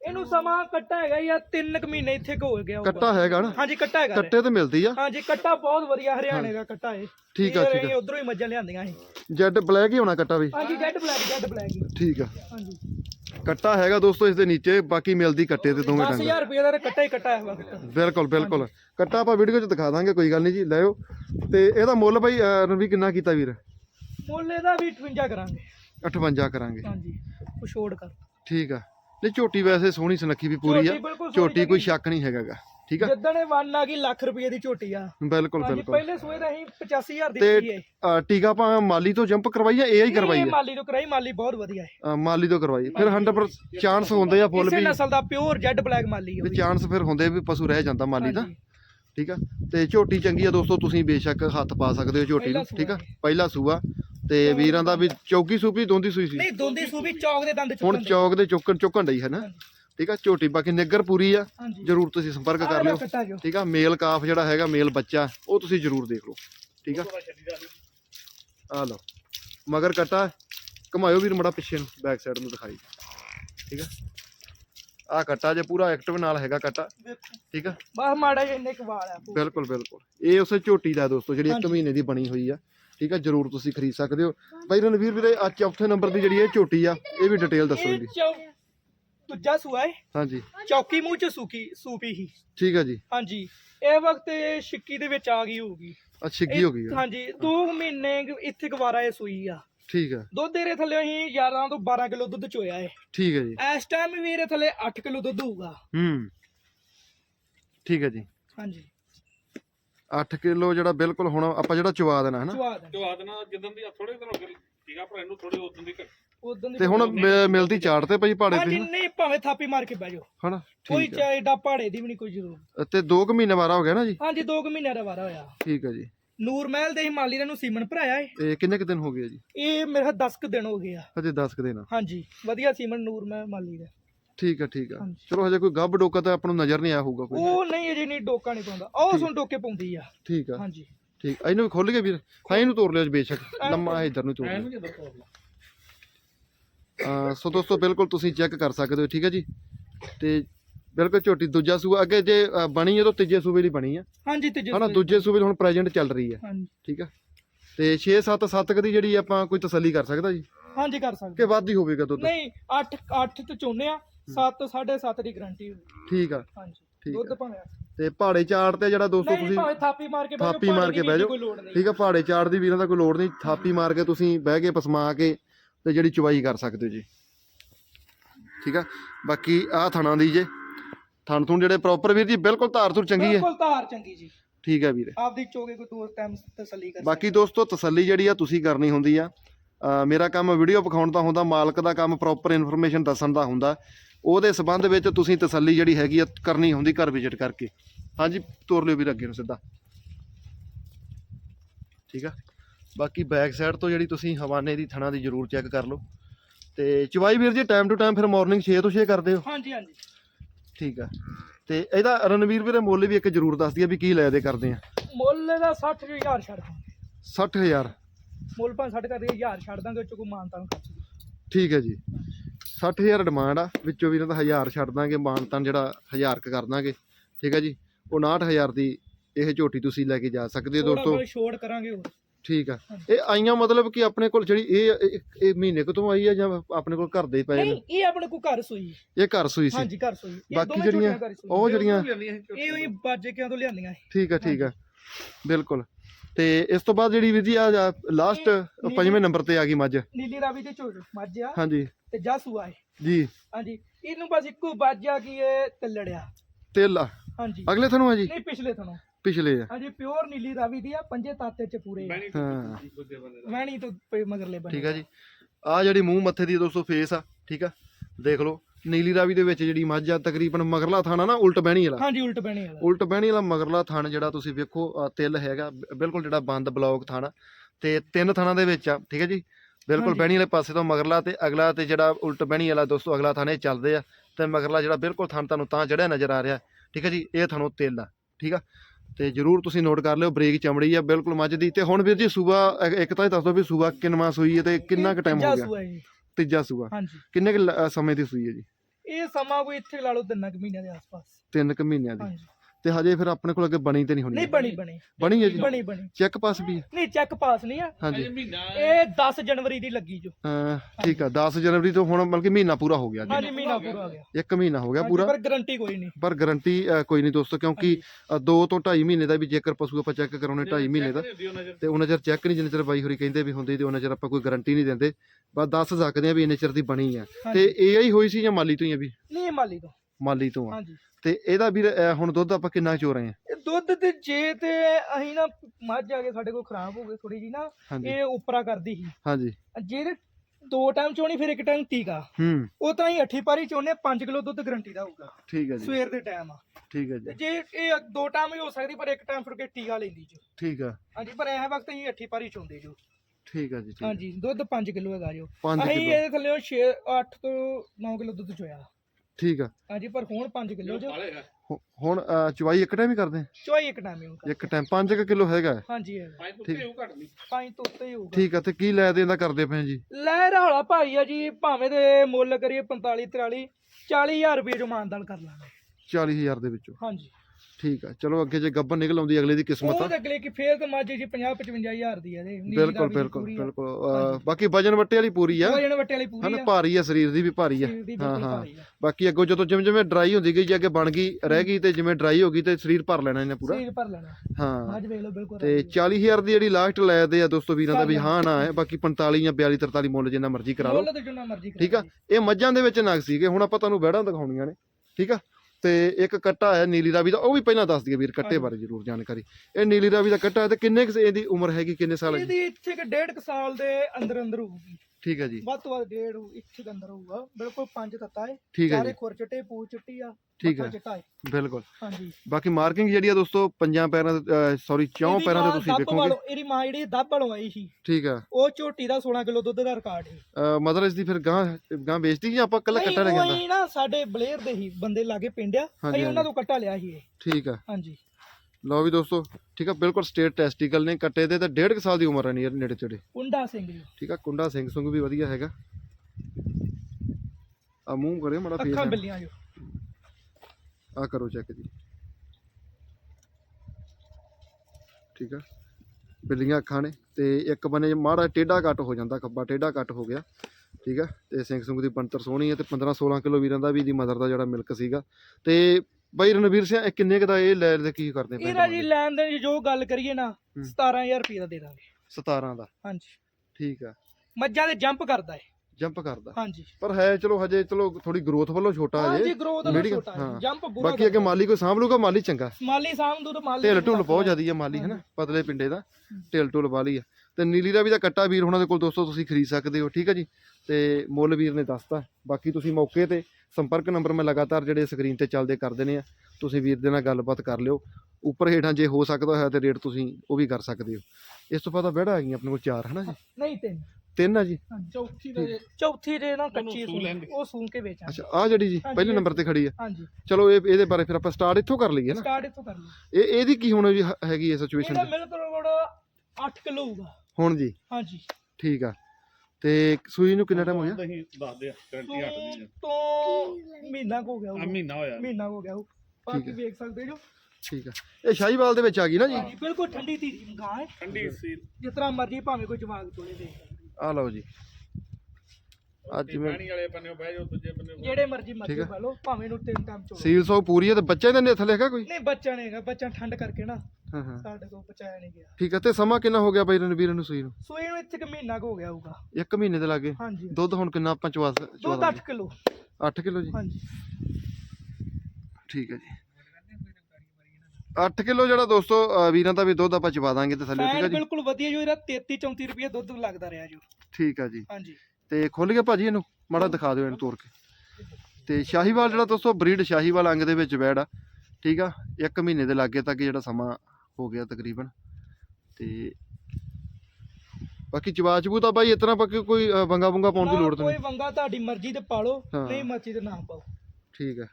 ਇਹਨੂੰ ਸਮਾਂ ਕੱਟਾ ਹੈਗਾ ਜਾਂ 3 ਕੁ ਮਹੀਨੇ ਇੱਥੇ ਹੋ ਗਿਆ। ਕੱਟਾ ਹੈਗਾ ਨਾ? ਹਾਂਜੀ ਕੱਟਾ ਹੈਗਾ ਕੱਟੇ ਤੇ ਮਿਲਦੀ ਆ। ਹਾਂਜੀ ਕੱਟਾ ਬਹੁਤ ਵਧੀਆ ਹਰਿਆਣੇ ਦਾ ਕੱਟਾ ਹੈ ਠੀਕ ਆ, ਠੀਕ ਆ। ਉਧਰੋਂ ਹੀ ਮੱਝਾਂ ਲਿਆਂਦੀਆਂ ਸੀ। ਜੈਡ ਬਲੈਕ ਹੀ ਹੋਣਾ ਕੱਟਾ ਵੀ। ਹਾਂਜੀ ਜੈਡ ਬਲੈਕ ਜੈਡ ਬਲੈਕ ਹੀ। ਠੀਕ ਆ। ਹਾਂਜੀ। ਕੱਟਾ ਹੈਗਾ ਦੋਸਤੋ ਇਸ ਦੇ ਨੀਚੇ ਬਾਕੀ ਮਿਲਦੀ ਕੱਟੇ ਤੇ ਦੋਵੇਂ ਟੰਗ 10000 ਰੁਪਏ ਦਾ ਕੱਟਾ ਹੀ ਕੱਟਾ ਹੈ ਬਿਲਕੁਲ ਬਿਲਕੁਲ। ਕੱਟਾ ਆਪਾਂ ਵੀਡੀਓ 'ਚ ਦਿਖਾ ਦਾਂਗੇ ਕੋਈ ਗੱਲ ਨਹੀਂ ਜੀ ਲੈਓ। ਤੇ ਇਹਦਾ ਮੁੱਲ ਭਾਈ ਅਹ, ਰਣਵੀਰ ਕਿੰਨਾ ਕੀਤਾ ਵੀਰ? ਮੁੱਲ ਇਹਦਾ ਵੀ 58 ਕਰਾਂਗੇ। 58 ਕਰਾਂਗੇ। ਹਾਂਜੀ ਕੁਛ ਛੋੜ ਕਰ। ਠੀਕ ਆ। ਨਹੀਂ ਝੋਟੀ ਵੈਸੇ ਸੋਹਣੀ ਸੁਨੱਖੀ ਵੀ ਪੂਰੀ ਆ। ਝੋਟੀ ਬਿਲਕੁਲ ਸੋਹਣੀ ਝੋਟੀ ਕੋਈ ਲੱਗੀ। ਸ਼ੱਕ ਨਹੀਂ ਹੈਗਾਗਾ ਠੀਕ ਆ? ਜਿੱਦਣ ਇਹ ਵਨ ਆ ਗਈ ਲੱਖ ਰੁਪਏ ਦੀ ਝੋਟੀ ਆ। ਬਿਲਕੁਲ ਹਾਂਜੀ ਬਿਲਕੁਲ। ਪਹਿਲੇ ਸੂਏ ਦਾ ਅਸੀਂ 85000 ਦੀ ਤੇ ਟੀਕਾ ਭਾਵੇਂ ਮਾਲੀ ਤੋਂ ਜੰਪ ਕਰਵਾਈ ਆ ਹੀ ਕਰਵਾਈ ਆ? ਮਾਲੀ ਤੋਂ ਕਰਾਈ ਮਾਲੀ ਬਹੁਤ ਵਧੀਆ ਹੈ ਮਾਲੀ ਤੋਂ ਕਰਵਾਈ। ਫਿਰ 100% ਚਾਂਸ ਹੁੰਦੇ ਆ ਫੁੱਲ ਇਸੇ ਵੀ। ਨਸਲ ਦਾ ਪਿਓਰ ਜੈਡ ਬਲੈਕ ਮਾਲੀ ਤੇ ਹੋਈ ਚਾਂਸ ਫਿਰ ਹੁੰਦੇ ਵੀ ਪਸ਼ੂ ਰਹਿ ਜਾਂਦਾ ਮਾਲੀ ਦਾ। ਠੀਕ ਆ? ਤੇ ਝੋਟੀ ਚੰਗੀ ਆ ਦੋਸਤੋ ਤੁਸੀਂ ਬੇਸ਼ੱਕ ਹੱਥ ਪਾ ਸਕਦੇ ਹੋ ਝੋਟੀ ਨੂੰ ਠੀਕ ਆ? ਪਹਿਲਾ ਸੂਆ। ਤੇ ਵੀਰਾਂ ਦਾ ਵੀ ਚੌਕੀ ਸੂਪੀ ਦੋਂਦੀ ਸੂਈ ਸੀ। ਨਹੀਂ ਦੋਂਦੀ ਸੂਬੀ ਚੌਕ ਦੇ ਦੰਦ ਹੁਣ ਚੁੱਕਣ ਚੌਕ ਦੇ ਚੁੱਕਣ ਚੁੱਕਣ ਡਈ ਹੈ ਨਾ? ਠੀਕ ਆ? ਝੋਟੀ ਬਾਕੀ ਨਿੱਗਰ ਪੂਰੀ ਆ। ਜਰੂਰ ਤੁਸੀਂ ਸੰਪਰਕ ਕਰ ਲਿਓ। ਠੀਕ ਆ? ਮੇਲ ਕਾਫ ਜਿਹੜਾ ਹੈਗਾ ਮੇਲ ਬੱਚਾ ਉਹ ਤੁਸੀਂ ਜਰੂਰ ਦੇਖ ਲਓ। ਠੀਕ ਆ? ਆ ਲਓ। ਮਗਰ ਕਟਾ। ਘਮਾਇਓ ਵੀਰ ਮੜਾ ਪਿੱਛੇ ਨੂੰ ਬੈਕ ਸਾਈਡ ਨੂੰ ਦਿਖਾਈ। ਠੀਕ ਆ? ਆ ਕਟਾ ਜੇ ਪੂਰਾ ਐਕਟਿਵ ਨਾਲ ਹੈਗਾ ਕਟਾ। ਠੀਕ ਆ? ਬਸ ਮਾੜਾ ਜਿਹਾ ਇੰਨੇ ਕੁ ਵਾਲ ਆ ਪੂਰੇ। ਬਿਲਕੁਲ ਬਿਲਕੁਲ। ਇਹ ਉਸੇ ਝੋਟੀ ਦਾ ਦੋਸਤੋ ਜਿਹੜੀ ਇੱਕ ਹਾਂਜੀ। ਮਹੀਨੇ ਦੀ ਬਣੀ ਹੋਈ ਆ। ਠੀਕ ਆ? ਜਰੂਰ ਤੁਸੀਂ ਖਰੀਦ ਸਕਦੇ ਹੋ। ਬਾਈ ਰਣਵੀਰ ਵੀਰੇ ਆ ਚੌਥੇ ਨੰਬਰ ਦੀ ਜਿਹੜੀ ਇਹ ਝੋਟੀ ਆ ਇਹ ਵੀ ਡਿਟੇਲ ਦੱਸੋ ਇਹ ਇਹਦੀ ਚੌ ਦੂਜਾ ਸੂਆ ਹੈ ਹਾਂਜੀ। ਚੌਕੀ ਮੂੰਹ ਚ ਸੂਕੀ ਸੂਪੀ ਹੀ। ਠੀਕ ਆ ਜੀ। ਹਾਂਜੀ। ਇਹ ਵਕਤ ਇਹ ਛਿੱਕੀ ਦੇ ਵਿੱਚ ਆ ਗਈ ਹੋਊਗੀ। ਆ ਛਿੱਗੀ ਹੋ ਗਈ ਆ। ਹਾਂਜੀ 2 ਮਹੀਨੇ ਕੁ ਇੱਥੇ ਗਵਾਰਾ ਇਹ ਸੂਈ ਆ। ਠੀਕ ਆ। ਦੁੱਧ ਇਹਦੇ ਥੱਲੇ ਅਸੀਂ 11 ਤੋਂ 12 ਕਿਲੋ ਦੁੱਧ ਚੋਇਆ ਹੈ ਠੀਕ ਆ ਜੀ। ਇਸ ਟਾਈਮ ਵੀ ਇਹਦੇ ਥੱਲੇ 8 ਕਿਲੋ ਦੁੱਧ ਹੋਊਗਾ। ਹੂੰ। ਠੀਕ ਆ ਜੀ। ਹਾਂਜੀ। 8 ਕਿਲੋ ਜਿਹੜਾ ਬਿਲਕੁਲ ਹੁਣ ਆਪਾਂ ਜਿਹੜਾ ਚਵਾ ਦੇਣਾ ਹੈ ਨਾ ਚਵਾ ਦੇ ਜੋ ਆਦਨਾ ਜਿੱਦਣ ਦੀ ਥੋੜੇ ਦਿਨ ਹੋ ਗਏ ਠੀਕਾ ਪਰ ਇਹਨੂੰ ਥੋੜੇ ਉਦੋਂ ਦੀ ਘੱਟ। ਉਦੋਂ ਦੀ ਤੇ ਹੁਣ ਮਿ- ਮਿਲਦੀ ਚਾੜ ਤੇ ਪਈ ਪਾੜੇ ਹਾਂਜੀ ਤੇ ਨਹੀਂ ਭਾਵੇਂ ਥਾਪੀ ਮਾਰ ਕੇ ਬਹਿ ਜਾਓ। ਹਨਾ? ਕੋਈ ਠੀਕ ਆ। ਪਾੜੇ ਦੀ ਵੀ ਨਹੀਂ ਕੋਈ ਜ਼ਰੂਰ ਤੇ 2 ਕੁ ਮਹੀਨੇ ਵਾਰਾ ਹੋ ਗਿਆ ਨਾ ਜੀ? ਹਾਂਜੀ 2 ਮਹੀਨਿਆਂ ਦਾ ਵਾਰਾ ਹੋਇਆ। ਠੀਕ ਆ ਜੀ। ਨੂਰ ਮਹਿਲ ਦੇ ਹਿਮਾਲੀ ਦਾ ਨੂੰ ਸੀਮਨ ਭਰਾਇਆ ਏ ਇਹ ਕਿੰਨੇ ਕੁ ਦਿਨ ਹੋ ਗਏ ਜੀ? ਇਹ ਮੇਰੇ 10 ਕੁ ਦਿਨ ਹੋ ਗਏ ਆ। ਹਜੇ 10 ਕੁ ਦਿਨ ਆ। ਹਾਂਜੀ ਵਧੀਆ ਸੀਮਨ ਨੂਰ ਮਹਿਲ ਮਾਲੀ ਦਾ। ਠੀਕ ਆ ਠੀਕ ਆ। ਹਾਂਜੀ। ਚਲੋ ਹਜੇ ਕੋਈ ਗੱਬ ਡੋਕਾ ਤਾਂ ਆਪਾਂ ਨੂੰ ਨਜ਼ਰ ਨਹੀਂ ਆਇਆ ਹੋਊਗਾ ਕੋਈ। ਉਹ ਨਹੀਂ ਅਜੇ ਨਹੀਂ ਡੋਕਾ ਨਹੀਂ ਪਾਉਂਦਾ। ਉਹ ਸੁਣ ਡੋਕੇ ਪਾਉਂਦੀ ਆ। ਠੀਕ ਆ। ਹਾਂਜੀ। ਠੀਕ। ਆ, ਇਹਨੂੰ ਵੀ ਖੁੱਲ ਗਿਆ ਵੀਰ। ਹਾਂ ਇਹਨੂੰ ਤੋੜ ਲਿਓ ਜੀ ਬੇਸ਼ੱਕ। ਲੰਮਾ ਹੈ ਇਧਰ ਨੂੰ ਤੋੜ ਲਿਓ। ਅਹ ਸੋ ਦੋਸਤੋ ਬਿਲਕੁਲ ਤੁਸੀਂ ਚੈੱਕ ਕਰ ਸਕਦੇ ਹੋ ਠੀਕ ਹੈ ਜੀ? ਤੇ ਬਿਲਕੁਲ ਝੋਟੀ ਦੂਜਾ ਸੂਆ ਅੱਗੇ ਜੇ ਬਣੀ ਹੈ ਤਾਂ ਤੀਜੇ ਸੂਬੇ ਦੀ ਬਣੀ ਆ। ਹਾਂਜੀ ਤੇ ਹਨਾ ਦੂਜੇ ਸੂਬੇ 'ਚ ਹੁਣ ਪ੍ਰੈਜ਼ੈਂਟ ਚੱਲ ਰਹੀ ਹੈ ਹਾਂਜੀ। ਠੀਕ ਆ? ਤੇ 6 7 7 ਦੀ ਜਿਹੜੀ ਆਪਾਂ ਕੋਈ ਤਸੱਲੀ ਕਰ ਸਕਦਾ ਜੀ? ਹਾਂਜੀ ਕਰ ਕਿ ਸਕਦੇ ਵੱਧ ਹੀ ਹੋਵੇਗਾ ਦੁੱਧ ਨਹੀਂ 8 8 ਤੇ ਚੋਨੇ ਆ 7 7.5 ਦੀ ਗਾਰੰਟੀ ਹੋਊਗੀ ਠੀਕ ਆ। ਹਾਂਜੀ। ਠੀਕ ਦੁੱਧ। ਭਾਵੇਂ ਤੇ ਪਹਾੜੇ ਚਾੜ ਤੇ ਜਿਹੜਾ ਦੋਸਤੋ ਨਹੀਂ ਤੁਸੀਂ ਭਾਵੇਂ ਥਾਪੀ ਮਾਰ ਕੇ ਬਹਿ ਜਾਓ, ਥਾਪੀ ਮਾਰ ਪਾਣੀ ਕੇ ਦੀ ਬਹਿ ਜਾਓ। ਲੋੜ ਨਹੀਂ। ਠੀਕ ਆ ਪਹਾੜੇ ਚਾੜ ਦੀ ਵੀਰਾਂ ਦਾ ਕੋਈ ਲੋੜ ਨਹੀਂ। ਥਾਪੀ ਮਾਰ ਕੇ ਤੁਸੀਂ ਬਹਿ ਕੇ ਪਸਮਾ ਕੇ ਤੇ ਜਿਹੜੀ ਚੁਵਾਈ ਕਰ ਸਕਦੇ ਹੋ ਜੀ। ਠੀਕ ਆ? ਬਾਕੀ ਆਹ ਥਣਾ ਦੀ ਜੇ। ਥਣ ਥੁਣ ਜਿਹੜੇ ਪ੍ਰੋਪਰ ਵੀਰ ਜੀ ਬਿਲਕੁਲ ਧਾਰ ਧੁਰ ਚੰਗੀ ਹੈ। ਬਿਲਕੁਲ ਧਾਰ ਚੰਗੀ ਜੀ। ਠੀਕ ਹੈ ਵੀਰੇ। ਆਪਦੀ ਚੋਗੇ ਕੋ ਦੋ ਟਾਈਮ ਤਸੱਲੀ ਕਰ ਬਾਕੀ ਦੋਸਤੋ ਤਸੱਲੀ ਜਿਹੜੀ ਆ ਤੁਸੀਂ ਕਰਨੀ ਹੁੰਦੀ ਆ। ਮੇਰਾ ਕੰਮ ਵੀਡੀਓ ਵਿਖਾਉਣ ਦਾ ਹੁੰਦਾ ਮਾਲਕ ਦਾ ਕੰਮ ਪ੍ਰੋਪਰ ਇਨਫੋਰਮੇਸ਼ਨ ਦੱਸਣ ਦਾ ਹੁੰਦਾ। ਉਹਦੇ ਸਬੰਧ ਵਿੱਚ ਤੁਸੀਂ ਤਸੱਲੀ ਜਿਹੜੀ ਹੈਗੀ ਆ ਕਰਨੀ ਹੁੰਦੀ ਘਰ ਵਿਜ਼ਿਟ ਕਰਕੇ। ਹਾਂਜੀ ਤੋਰ ਲਿਓ ਵੀਰ ਅੱਗੇ ਨੂੰ ਸਿੱਧਾ। ਠੀਕ ਆ? ਬਾਕੀ ਬੈਕ ਸਾਈਡ ਤੋਂ ਜਿਹੜੀ ਤੁਸੀਂ ਹਵਾਨੇ ਦੀ ਥਣਾ ਦੀ ਜ਼ਰੂਰ ਚੈੱਕ ਕਰ ਲਓ। ਤੇ ਚਵਾਈ ਵੀਰ ਜੀ ਟਾਈਮ ਟੂ ਟਾਈਮ ਫਿਰ ਮਾਰਨਿੰਗ 6 ਤੋਂ 6 ਕਰਦੇ ਹੋ? ਹਾਂਜੀ ਹਾਂਜੀ। ਠੀਕ ਆ। ਤੇ ਇਹਦਾ ਰਣਵੀਰ ਵੀਰੇ ਮੁੱਲ ਵੀ ਇੱਕ ਜ਼ਰੂਰ ਦੱਸ ਦਈਏ ਵੀ ਕੀ ਲੈ ਦੇ ਕਰਦੇ ਆ। ਮੁੱਲ ਦਾ 60000 ਛੱਡ ਦਾਂਗੇ 60000 ਮੁੱਲ ਭਾਂ 60 ਕਰਦੇ 1000 ਛੱਡ ਦਾਂਗੇ ਉਹ ਚ ਕੋਈ ਮਾਨਤਾ ਨੂੰ ਕਰ ਠੀਕ ਹੈ ਜੀ। 60000 ਡਿਮਾਂਡ ਆ ਵਿੱਚੋਂ ਵੀਰਾਂ ਦਾ 1000 ਛੱਡ ਦਾਂਗੇ ਮਾਨਤਨ ਜਿਹੜਾ 1000 ਕ ਕਰ ਦਾਂਗੇ। ਠੀਕ ਹੈ ਜੀ। 59000 ਦੀ ਇਹ ਝੋਟੀ ਤੁਸੀਂ ਲੈ ਕੇ ਜਾ ਸਕਦੇ ਹੋ ਦੋਸਤੋ। ਛੋੜ ਕਰਾਂਗੇ ਹੋਰ। ਠੀਕ ਆ। ਇਹ ਆਈਆਂ ਮਤਲਬ ਕਿ ਆਪਣੇ ਕੋਲ ਜਿਹੜੀ ਇਹ ਇਹ- ਇਹ ਮਹੀਨੇ ਕੁ ਤੋਂ ਆਈ ਆ ਜਾਂ ਆਪਣੇ ਕੋਲ ਘਰ ਦੇ ਹੀ ਪਏ ਨਹੀਂ ਨੇ ਇਹ ਆਪਣੇ ਕੋ ਘਰ ਸੋਈ। ਇਹ ਘਰ ਸੂਈ ਸੀ। ਹਾਂਜੀ ਘਰ ਸੋਈ। ਇਹ ਬਾਕੀ ਦੋਵੇਂ ਜਿਹੜੀਆਂ ਝੋਟੀਆਂ ਘਰ ਸੂਈ। ਉਹ ਜਿਹੜੀਆਂ ਇਹ ਉਹੀ ਬਾਜੇ ਕਿਆਂ ਤੋਂ ਲਿਆਂਦੀਆਂ ਇਹ। ਠੀਕ ਆ ਠੀਕ ਆ। ਬਿਲਕੁਲ। ਤੇ ਇਸ ਤੋਂ ਬਾਅਦ ਜਿਹੜੀ ਵੀਰ ਜੀ ਆ ਲਾਸਟ ਪੰਜਵੇਂ ਨੰਬਰ ਤੇ ਆ ਗਈ ਮੱਝ। ਨੀਲੀ ਰਾਵੀ ਦੇ ਝੋਟ ਮੱਝ ਆ। ਹਾਂਜੀ। ਤੇ ਜਾਸੂ ਆਏ ਜੀ। ਹਾਂਜੀ। ਇਹਨੂੰ ਬਸ ਇੱਕੋ ਬਾਜਾ ਕੀ ਇਹ ਤੱਲੜਿਆ ਤਿਲ ਹਾਂਜੀ। ਅਗਲੇ ਥਣੋਂ ਆ ਜੀ? ਨਹੀਂ ਪਿਛਲੇ ਥਣੋਂ ਪਿਛਲੇ ਆ। ਹਾਂਜੀ ਪਿਓਰ ਨੀਲੀ ਰਾਵੀ ਦੀ ਆ ਪੰਜੇ ਤਾਤੇ ਚ ਪੂਰੇ ਆ। ਹਾਂ। ਵਹਿਣੀ ਤੋਂ ਪਏ ਮਗਰਲੇ ਬਣੇ ਠੀਕ ਆ ਜੀ। ਆ ਜਿਹੜੀ ਮੂੰਹ ਮੱਥੇ ਦੀ ਦੋਸਤੋ ਫੇਸ ਆ ਠੀਕ ਆ? ਦੇਖ ਲਓ ਨੀਲੀ ਰਾਵੀ ਦੇ ਵਿੱਚ ਜਿਹੜੀ ਮੱਝ ਆ ਤਕਰੀਬਨ ਮਗਰਲਾ ਥਾਣਾ ਨਾ ਉਲਟ ਬਹਿਣੀ ਵਾਲਾ। ਹਾਂਜੀ ਉਲਟ ਬਣੇ ਵਾਲਾ। ਉਲਟ ਬਹਿਣੀ ਵਾਲਾ ਮਗਰਲਾ ਥਣ ਜਿਹੜਾ ਤੁਸੀਂ ਵੇਖੋ ਆਹ ਤਿਲ ਹੈਗਾ ਬ- ਬਿਲਕੁਲ ਜਿਹੜਾ ਬੰਦ ਬਲੌਕ ਥਣ ਤੇ ਤਿੰਨ ਥਣਾਂ ਦੇ ਵਿੱਚ ਆ ਠੀਕ ਹੈ ਜੀ? ਬਿਲਕੁਲ ਹਾਂਜੀ। ਬਹਿਣੀ ਵਾਲੇ ਪਾਸੇ ਤੋਂ ਮਗਰਲਾ ਤੇ ਅਗਲਾ ਤੇ ਜਿਹੜਾ ਉਲਟ ਬਹਿਣੀ ਵਾਲਾ ਦੋਸਤੋ ਅਗਲਾ ਥਣ ਚੱਲਦੇ ਆ। ਤੇ ਮਗਰਲਾ ਜਿਹੜਾ ਬਿਲਕੁਲ ਥਣ ਤੁਹਾਨੂੰ ਤਾਂ ਜਿਹੜਾ ਨਜ਼ਰ ਆ ਰਿਹਾ। ਠੀਕ ਹੈ ਜੀ ਇਹ ਥਣੋਂ ਤਿਲ ਆ ਠੀਕ ਆ? ਤੇ ਜਰੂਰ ਤੁਸੀਂ ਨੋਟ ਕਰ ਲਿਓ ਬ੍ਰੇਕ ਚਮੜੀ ਆ ਬਿਲਕੁਲ ਮੱਝ ਦੀ। ਤੇ ਹੁਣ ਵੀਰ ਜੀ ਸੂਬਾ ਇੱਕ- ਤਾਂ ਇਹ ਦੱਸ ਦਿਓ ਵੀ ਸੂਬਾ ਕਿੰਨਵਾਂ ਸੂਈ ਹੈ ਤੇ ਕਿੰਨਾ ਕੁ ਟਾਈਮ ਹੋ ਗਿਆ? ਤੀਜਾ ਸੂਆ। ਹਾਂਜੀ। ਕਿੰਨੇ ਕੁ ਸਮੇਂ ਦੀ ਸੂਈ ਹੈ ਜੀ? ਇਹ ਸਮਾਂ ਕੋਈ ਇੱਥੇ ਲਾ ਲਓ ਤਿੰਨ ਕੁ ਮਹੀਨਿਆਂ ਦੇ ਆਸ-ਪਾਸ। ਤਿੰਨ ਕੁ ਮਹੀਨਿਆਂ ਦੀ। ਤੇ ਹਜੇ ਫਿਰ ਆਪਣੇ ਕੋਲ ਅੱਗੇ ਬਣੀ ਤੇ ਨਹੀਂ ਹੋਣੀ ਨਹੀਂ ਬਣੀ ਬਣੀ। ਬਣੀ ਹੈ ਜੀ? ਬਣੀ ਬਣੀ। ਚੈੱਕ ਪਾਸ ਵੀ ਹੈ? ਨਹੀਂ ਚੈੱਕ ਪਾਸ ਨਹੀਂ ਆ। ਹਾਂਜੀ। ਮਹੀਨਾ ਇਹ 10 ਜਨਵਰੀ ਦੀ ਲੱਗੀ ਜੋ। ਅਹ ਠੀਕ ਆ 10 ਜਨਵਰੀ ਤੋਂ ਹੁਣ ਮਤਲਬ ਕਿ ਮਹੀਨਾ ਪੂਰਾ ਹੋ ਗਿਆ ਹਾਂਜੀ ਮਹੀਨਾ ਪੂਰਾ ਹੋ ਗਿਆ। ਜੀ ਇੱਕ ਮਹੀਨਾ ਹੋ ਗਿਆ ਪੂਰਾ। ਪਰ ਗਾਰੰਟੀ ਕੋਈ ਨਹੀਂ। ਪਰ ਗਾਰੰਟੀ ਕੋਈ ਨਹੀਂ ਦੋਸਤੋ ਕਿਉਂਕਿ 2 ਤੋਂ 2.5 ਮਹੀਨੇ ਦਾ ਵੀ ਜੇਕਰ ਪਸ਼ੂ ਆਪਾਂ ਚੈੱਕ ਕਰਾਉਣੇ 2.5 ਮਹੀਨੇ ਦਾ ਤੇ ਉਹਨਾਂ ਚਿਰ ਚੈੱਕ ਨਹੀਂ ਜਿੰਨੇ ਚਿਰ ਬਾਈ ਹੋਰੀ ਕਹਿੰਦੇ ਵੀ ਹੁੰਦੀ ਤੇ ਉਹਨਾਂ ਚਿਰ ਆਪਾਂ ਕੋਈ ਗਾਰੰਟੀ ਨਹੀਂ ਦਿੰਦੇ। ਬਸ ਦੱਸ ਸਕਦੇ ਆ ਵੀ ਇੰਨੇ ਚਿਰ ਦੀ ਬਣੀ ਆ। ਤੇ। ਇਹ ਹੀ ਹੋਈ ਸੀ ਜਾਂ ਮਾਲੀ ਤੋਂ ਹੀ ਆ ਵੀ? ਨਹੀਂ ਮਾਲੀ ਤੋਂ। ਮਾਲੀ ਤੋਂ ਆ। ਹਾਂਜੀ। ਤੇ ਇਹਦਾ ਵੀਰ ਅਹ, ਹੁਣ ਦੁੱਧ ਆਪਾਂ ਕਿੰਨਾ ਚੋ ਰਹੇ ਆ ਇਹ ਦੁੱਧ ਤੇ ਜੇ ਤੇ ਅਸੀਂ ਨਾ ਮੱਝ ਆ ਕੇ ਸਾਡੇ ਕੋਲ ਖਰਾਬ ਹੋ ਗਈ ਥੋੜੀ ਜੀ ਨਾ ਹਾਂਜੀ। ਇਹ ਉਪਰਾ ਕਰਦੀ ਸੀ। ਹਾਂਜੀ। ਜੇ ਤੇ ਦੋ ਟਾਈਮ ਚੋਣੀ ਫਿਰ ਇੱਕ ਟਾਈਮ ਟੀਕਾ। ਹੂੰ। ਉਹ ਤਾਂ ਹੀ ਅੱਠੀ ਪਾਰੀ ਚੋਣੇ 5 ਕਿਲੋ ਦੁੱਧ ਗਾਰੰਟੀ ਦਾ ਹੋਊਗਾ। ਠੀਕ ਹੈ ਜੀ। ਸਵੇਰ ਦੇ ਟਾਈਮ ਆ। ਠੀਕ ਹੈ ਤੇ ਜੀ। ਜੇ ਇਹ ਦੋ ਟਾਈਮ ਹੀ ਹੋ ਸਕਦੀ ਪਰ ਇੱਕ ਟਾਈਮ ਫਿਰ ਕੇ ਟੀਕਾ ਲੈਂਦੀ ਜੋ। ਠੀਕ ਆ। ਹਾਂਜੀ ਪਰ ਇਹ ਵਕਤ ਅਸੀਂ ਅੱਠੀ ਪਾਰੀ ਚੋਂਦੇ ਜੋ। ਠੀਕ ਆ ਜੀ ਠੀਕ ਹਾਂਜੀ ਦੁੱਧ 5 ਕਿਲੋ ਹੈਗਾ ਜੋ। 5 ਅਸੀਂ ਕਿਲੋ। ਇਹਦੇ ਥੱਲੇ 6 8 ਤੋਂ 9 ਕਿਲੋ ਦੁੱਧ ਚੋਇਆ। ਠੀਕ ਆ। ਹਾਂਜੀ ਪਰ ਹੁਣ 5 ਕਿਲੋ ਜੋ। ਹੁ- ਹੁਣ ਚਵਾਈ ਇੱਕ ਟਾਈਮ ਹੀ ਕਰਦੇ ਆ? ਚੋਈ ਇੱਕ ਟਾਈਮ ਹੀ ਇੱਕ ਟਾਈਮ 5 ਕਿਲੋ ਹੈਗਾ ਹੈ। ਹਾਂਜੀ ਇਹ ਪੰਜ ਤੋਂ ਉੱਤੇ ਹੀ ਹੋਊਗਾ। ਠੀਕ ਆ ਤੇ ਕੀ ਲੈ ਦੇਂਦਾ ਕਰਦੇ ਪਏ ਜੀ? ਲੈ ਰਹਾਲਾ ਭਾਈ ਆ ਜੀ ਭਾਵੇਂ ਤੇ ਮੁੱਲ ਕਰੀਏ 45 43 40000 ਰੁਪਏ ਜੋ ਮਾਨਦਾਨ ਕਰ ਲਾਂਗੇ। 40000 ਦੇ ਵਿੱਚੋਂ। ਹਾਂਜੀ ਠੀਕ ਆ। ਚਲੋ ਅੱਗੇ ਜੇ ਗੱਬਰ ਨਿਕਲ ਆਉਂਦੀ ਅਗਲੇ ਦੀ ਕਿਸਮਤ ਆ। ਉਹ ਅਗਲੇ ਕੀ ਫੇਰ ਤਾਂ ਮੱਝ ਜੀ 50 55000 ਦੀ ਆ ਇਹਦੇ। ਬਿਲਕੁਲ ਦੀ ਬਿਲਕੁਲ। ਬਿਲਕੁਲ। ਅਹ, ਬਾਕੀ ਵਜਨ ਵੱਟੇ ਵਾਲੀ ਪੂਰੀ ਆ। ਵਜਨ ਵੱਟੇ ਵਾਲੀ ਪੂਰੀ ਹਨਾ ਆ। ਭਾਰੀ ਆ ਸਰੀਰ ਦੀ ਵੀ ਭਾਰੀ ਆ। ਸਰੀਰ ਦੀ ਹਾਂ ਬਿਲਕੁਲ ਹਾਂ। ਭਾਰੀ ਆ। ਬਾਕੀ ਅੱਗੋਂ ਜਦੋਂ ਜਿਵੇਂ ਜਿਵੇਂ ਡਰਾਈ ਹੁੰਦੀ ਗਈ ਜੇ ਅੱਗੇ ਬਣ ਗਈ ਰਹਿ ਗਈ ਤੇ ਜਿਵੇਂ ਡਰਾਈ ਹੋ ਗਈ ਤੇ ਸਰੀਰ ਭਰ ਲੈਣਾ ਇਹਨੇ ਪੂਰਾ। ਸਰੀਰ ਭਰ ਲੈਣਾ। ਹਾਂ। ਅੱਜ ਵੇਖ ਲਓ ਬਿਲਕੁਲ ਤੇ 40000 ਦੀ ਜਿਹੜੀ ਲਾਸਟ ਲੈਦੇ ਆ ਦੋਸਤੋ ਵੀਰਾਂ ਦਾ ਵੀ ਹਾਂ ਨਾ ਹੈ। ਬਾਕੀ 45 ਜਾਂ 42 43 ਮੁੱਲ ਜਿੰਨਾ ਮਰਜ਼ੀ ਕਰਾ ਲਓ। ਮੁੱਲ ਤੇ ਜਿੰਨਾ ਮਰਜ਼ੀ ਕਰਾ ਠੀਕ ਆ? ਇਹ ਮੱਝਾਂ ਦੇ ਵਿੱਚ ਨਗ ਸੀਗੇ ਹੁਣ ਆਪਾਂ ਤੁਹਾਨੂੰ ਵਹਿੜਾਂ ਦਿਖਾਉਣੀਆਂ ਨੇ। ਠੀਕ ਆ? ਤੇ ਇੱਕ ਕੱਟਾ ਹੈ ਨੀਲੀ ਰਾਵੀ ਦਾ, ਉਹ ਵੀ ਪਹਿਲਾਂ ਦੱਸ ਦਈਏ ਵੀਰ, ਕੱਟੇ ਬਾਰੇ ਜ਼ਰੂਰ ਜਾਣਕਾਰੀ। ਇਹ ਨੀਲੀ ਰਾਵੀ ਦਾ ਕੱਟਾ ਹੈ ਤੇ ਕਿੰਨੇ ਕੁ ਇਹਦੀ ਉਮਰ ਹੈਗੀ, ਕਿੰਨੇ ਸਾਲ ਦੀ ਇਹਦੀ ਇੱਥੇ ਕਿ ਡੇਢ ਕੁ ਸਾਲ ਦੇ ਅੰਦਰ ਅੰਦਰ ਹੋਊਗੀ। ਠੀਕ ਹੈ ਜੀ। ਵੱਧ ਤੋਂ ਵੱਧ ਡੇਢ ਹੋਊ, ਇੱਥੇ ਦੇ ਅੰਦਰ ਹੋਊਗਾ। ਬਿਲਕੁਲ ਪੰਜ ਤੱਤਾ ਹੈ। ਠੀਕ ਹੈ ਸਾਰੇ ਜੀ। ਖੁਰ ਚਿੱਟੇ ਪੂਛ ਚਿੱਟੀ ਆ ਠੀਕ ਹੈ। ਚਿੱਟਾ ਹੈ। ਬਿਲਕੁਲ। ਹਾਂਜੀ। ਬਾਕੀ ਮਾਰਕਿੰਗ ਜਿਹੜੀ ਆ ਦੋਸਤੋ ਪੰਜਾਂ ਪੈਰਾਂ ਸੌਰੀ ਚੌਂ ਇਹਦੀ ਪੈਰਾਂ ਮਾਂ ਤੇ ਤੁਸੀਂ ਦੱਬ ਦੇਖੋਗੇ। ਵਾਲੋਂ- ਇਹਦੀ ਮਾਂ ਜਿਹੜੀ ਦੱਬ ਵਾਲੋਂ ਆਈ ਸੀ। ਠੀਕ ਆ ਉਹ ਝੋਟੀ ਦਾ 16 ਕਿਲੋ ਦੁੱਧ ਦਾ ਰਿਕਾਰਡ ਸੀ। ਮਦਰ ਇਸ ਦੀ ਫਿਰ ਗਾਂ ਗਾਂ ਵੇਚਦੀ ਜਾਂ ਆਪਾਂ ਕੱਲਾ ਨਹੀਂ, ਕੱਟਾ ਰਹਿ ਉਹ ਜਾਂਦਾ ਅਸੀਂ ਨਾ ਸਾਡੇ ਬਲੇਰ ਦੇ ਹੀ ਬੰਦੇ ਲਾਗੇ ਪਿੰਡ ਆ। ਹਾਂਜੀ, ਅਸੀਂ ਉਹਨਾਂ ਤੋਂ ਕੱਟਾ ਲਿਆ ਸੀ ਇਹ। ਠੀਕ ਆ ਹਾਂਜੀ। ਲਓ ਵੀ ਦੋਸਤੋ ਠੀਕ ਆ ਬਿਲਕੁਲ ਸਟੇਟ ਟੈਸਟੀਕਲ ਨੇ ਕੱਟੇ ਦੇ ਤੇ ਡੇਢ ਕੁ ਸਾਲ ਦੀ ਉਮਰ ਹੈ ਨੀਅਰ ਨੇੜੇ ਤੇੜੇ। ਕੁੰਡਾ ਸਿੰਘ ਜੀ। ਠੀਕ ਆ ਕੁੰਡਾ ਸਿੰਘ ਸੰਗ ਵੀ ਵਧੀਆ ਹੈਗਾ। ਆ ਮੂੰਹ ਕਰੇ ਮੜਾ ਅੱਖਾਂ ਫੇਸ ਬਿੱਲੀਆਂ ਜੋ। ਆ ਕਰੋ ਚੈੱਕ ਜੀ। ਠੀਕ ਆ ਬਿੱਲੀਆਂ ਅੱਖਾਂ ਨੇ ਤੇ ਇੱਕ ਬੰਨੇ ਮਾੜਾ ਟੇਢਾ ਕੱਟ ਹੋ ਜਾਂਦਾ ਖੱਬਾ ਟੇਢਾ ਕੱਟ ਹੋ ਗਿਆ। ਠੀਕ ਆ ਤੇ ਸਿੰਘ ਸੁੰਗ ਦੀ ਬੰਤਰ ਸੋਹਣੀ ਹੈ ਤੇ 15 16 ਕਿਲੋ ਵੀਰਾਂ ਦਾ ਵੀ ਦੀ ਮਦਰ ਦਾ ਜਿਹੜਾ ਮਿਲਕ ਸੀਗਾ। ਤੇ ਬਾਈ ਰਣਵੀਰ ਸਿੰਘ ਇਹ ਕਿੰਨੇ ਕੁ ਦਾ ਇਹ ਲੈ ਦੇ ਕੀ ਕਰਦੇ ਪਏ ਇਹਦਾ ਜੀ ਲੈਣ ਦੇਣ ਦੀ ਜੋ ਗੱਲ ਕਰੀਏ ਨਾ ਹੂੰ। 17000 ਰੁਪਏ ਦਾ ਦੇ ਦਾਂਗੇ। 17 ਦਾ। ਹਾਂਜੀ। ਠੀਕ ਆ। ਮੱਝਾਂ ਦੇ ਜੰਪ ਕਰਦਾ ਹੈ ਜੰਪ ਕਰਦਾ। ਹਾਂਜੀ। ਪਰ ਹੈ ਚਲੋ ਹਜੇ ਚਲੋ ਥੋੜੀ ਗਰੋਥ ਵੱਲੋਂ ਛੋਟਾ ਹਾਂਜੀ ਹਜੇ ਗਰੋਥ ਦਾ medium, ਛੋਟਾ ਹੈ ਹਾਂ। ਜੰਪ ਬੁਰਾ ਬਾਕੀ ਅੱਗੇ ਮਾਲੀ ਕੋਈ ਸਾਂਭ ਲੂਗਾ ਮਾਲੀ ਚੰਗਾ। ਮਾਲੀ ਸਾਮ ਦੁੱਧ ਮਾਲੀ ਢਿੱਲ ਢੁੱਲ ਬਹੁਤ। ਜ਼ਿਆਦੀ ਆ ਮਾਲੀ ਹੈ ਨਾ? ਪਤਲੇ ਪਿੰਡੇ ਦਾ। ਢਿੱਲ ਢੁੱਲ ਵਾਲੀ ਆ। ਤੇ ਨੀਲੀ ਦਾ ਵੀ ਤਾਂ ਕੱਟਾ ਵੀਰ ਉਹਨਾਂ ਦੇ ਕੋਲ ਦੋਸਤੋ ਤੁਸੀਂ ਖਰੀਦ ਸਕਦੇ ਹੋ ਠੀਕ ਹੈ ਜੀ? ਤੇ ਮੁੱਲ ਵੀਰ ਨੇ ਦੱਸਤਾ। ਬਾਕੀ ਤੁਸੀਂ ਮੌਕੇ ਤੇ ਸੰਪਰਕ ਨੰਬਰ ਮੈਂ ਲਗਾਤਾਰ ਜਿਹੜੇ ਸਕਰੀਨ ਤੇ ਚੱਲਦੇ ਕਰ ਦੇਣੇ ਆ ਤੁਸੀਂ ਵੀਰ ਦੇ ਨਾਲ ਗੱਲਬਾਤ ਕਰ ਲਿਓ। ਉੱਪਰ ਹੇਠਾਂ ਜੇ ਹੋ ਸਕਦਾ ਹੈ ਤੇ ਰੇਟ ਤੁਸੀਂ ਉਹ ਵੀ ਕਰ ਸਕਦੇ ਹੋ। ਇਸ ਤੋਂ ਬਾਅਦ ਵਿਹੜਾ ਹੈਗੀ ਆਪਣੇ ਕੋਲ ਚਾਰ ਹੈ ਨਾ ਜੀ? ਨਹੀਂ ਤਿੰਨ। ਤਿੰਨ ਆ ਜੀ? ਚੌਥੀ ਦੇ ਚੌਥੀ ਦੇ ਨਾ ਕੱਚੀ। ਉਹ ਸੂਨ ਕੇ ਵੇਚਾਂ ਅੱਛਾ ਆ ਜਿਹੜੀ ਜੀ ਪਹਿਲੇ ਇਹ- ਨੰਬਰ ਤੇ ਖੜੀ ਆ। ਹਾਂਜੀ। ਚਲੋ ਇਹ ਇਹਦੇ ਬਾਰੇ ਫਿਰ ਆਪਾਂ ਸਟਾਰਟ ਇੱਥੋਂ ਕਰ ਲਈਏ ਨਾ। ਸਟਾਰਟ ਇੱਥੋਂ ਕਰ ਲਓ ਇਹ ਇਹਦੀ ਕੀ ਹੁਣ ਹੈਗੀ ਹੈ ਸਿਚੁਏਸ਼ਨ ਇਹਦਾ ਮਿਲਕ ਰੋਡ 8 ਕਿਲੋ ਹੋਊਗਾ। ਹੁਣ ਜੀ? ਹਾਂਜੀ। ਠੀਕ ਆ। ਤੇ ਸੂਈ ਨੂੰ ਕਿੰਨਾ ਟਾਈਮ ਹੋ ਗਿਆ? ਅਸੀਂ ਦੱਸਦੇ ਆ ਗਰੰਟੀ 8 ਦੀ ਸੂਨ ਤੋਂ ਮਹੀਨਾ ਕੁ ਹੋ ਗਿਆ ਮਹੀਨਾ ਹੋਇਆ। ਮਹੀਨਾ ਕੁ ਹੋ ਗਿਆ ਹੋਊ। ਬਾਕੀ ਵੇਖ ਸਕਦੇ ਜੋ ਠੀਕ ਆ। ਇਹ ਸ਼ਾਹੀਵਾਲ ਦੇ ਵਿੱਚ ਆ ਗਈ ਨਾ ਜੀ? ਹਾਂਜੀ ਬਿਲਕੁਲ ਠੰਡੀ ਦੀ ਗਾਂ ਹੈ। ਠੰਡੀ ਸੀ ਜਿਸ ਤਰ੍ਹਾਂ ਮਰਜ਼ੀ ਭਾਵੇਂ ਕੋਈ ਜਵਾਗ ਚੋਲੇ ਦੇ ਆ ਲਓ ਜੀ। ਅੱਜ ਜਿਵੇਂ ਪਾਣੀ ਵਾਲੇ ਬੰਨੇ ਬਹਿ ਜਾਓ ਦੂਜੇ ਬੰਨੇ ਜਿਹੜੇ ਮਰਜ਼ੀ ਮਰਜ਼ੀ ਹੈ। ਪਾ ਲਓ ਭਾਵੇਂ ਨੂੰ ਤਿੰਨ ਟਾਈਮ ਚੋਲੋ ਸੀਲ ਸੌ ਪੂਰੀ ਹੈ ਤੇ ਬੱਚੇ ਦੇ ਨੇ ਥੱਲੇ ਹੈਗਾ ਕੋਈ? ਨਹੀਂ ਬੱਚਾ ਨਹੀਂ ਹੈਗਾ ਬੱਚਾ ਠੰਡ ਕਰਕੇ ਨਾ। ਹਾਂ ਹਾਂ। ਸਾਡੇ ਕੋਲ ਬਚਾਇਆ ਨਹੀਂ ਗਿਆ। ਠੀਕ ਆ ਤੇ ਸਮਾਂ ਕਿੰਨਾ ਹੋ ਗਿਆ ਬਾਈ ਰਣਵੀਰ ਨੂੰ ਸੂਈ ਨੂੰ? ਸੋ ਇਹਨੂੰ ਇੱਥੇ ਕਿ ਮਹੀਨਾ ਕੁ ਹੋ ਗਿਆ ਹੋਊਗਾ। ਇੱਕ ਮਹੀਨੇ ਦੇ ਲਾਗੇ? ਹਾਂਜੀ। ਦੁੱਧ ਹੁਣ ਕਿੰਨਾ ਆਪਾਂ ਚਵਾ ਦੁੱਧ 8 ਕਿਲੋ। 8 ਕਿਲੋ ਜੀ? ਹਾਂਜੀ। ਠੀਕ ਹੈ ਜੀ। 8 ਕਿਲੋ ਜਿਹੜਾ ਦੋਸਤੋ ਵੀਰਾਂ ਦਾ ਵੀ ਦੁੱਧ ਆਪਾਂ ਚਵਾ ਦਾਂਗੇ ਤੇ ਥੱਲੇ ਠੀਕ ਹੈ ਜੀ? ਬਿਲਕੁਲ ਵਧੀਆ ਜੋ ਇਹਦਾ 33 34 ਰੁਪਏ ਦੁੱਧ ਲੱਗਦਾ ਰਿਹਾ ਜੋ। ਠੀਕ ਆ ਜੀ। ਹਾਂਜੀ। ਤੇ ਖੁੱਲ ਗਿਆ ਭਾਜੀ ਇਹਨੂੰ ਮਾੜਾ ਦਿਖਾ ਦਿਓ ਇਹਨੂੰ ਤੋੜ ਕੇ। ਤੇ ਸ਼ਾਹੀਵਾਲ ਜਿਹੜਾ ਦੋਸਤੋ ਬਰੀਡ ਸ਼ਾਹੀਵਾਲ ਅੰਗ ਦੇ ਵਿੱਚ ਬੈੜ ਆ ਠੀਕ ਆ? ਇੱਕ ਮਹੀਨੇ ਦੇ ਲਾਗੇ ਤੱਕ ਜਿਹੜਾ ਸਮਾਂ ਹੋ ਗਿਆ ਤਕਰੀਬਨ। ਤੇ ਬਾਕੀ ਚਬੂ ਤਾਂ ਬਾਈ ਇਤਨਾ ਪੱਕੇ ਕੋਈ ਵੰਗਾ ਵੰਗਾ ਪਾਉਣ ਦੀ ਲੋੜ ਤਾਂ ਕੋਈ ਨਹੀਂ। ਵੰਗਾ ਤੁਹਾਡੀ ਮਰਜ਼ੀ ਤੇ ਪਾ ਲਓ ਹਾਂ। ਨਹੀਂ ਮਰਜ਼ੀ ਤੇ ਨਾ ਪਾਓ। ਠੀਕ ਆ।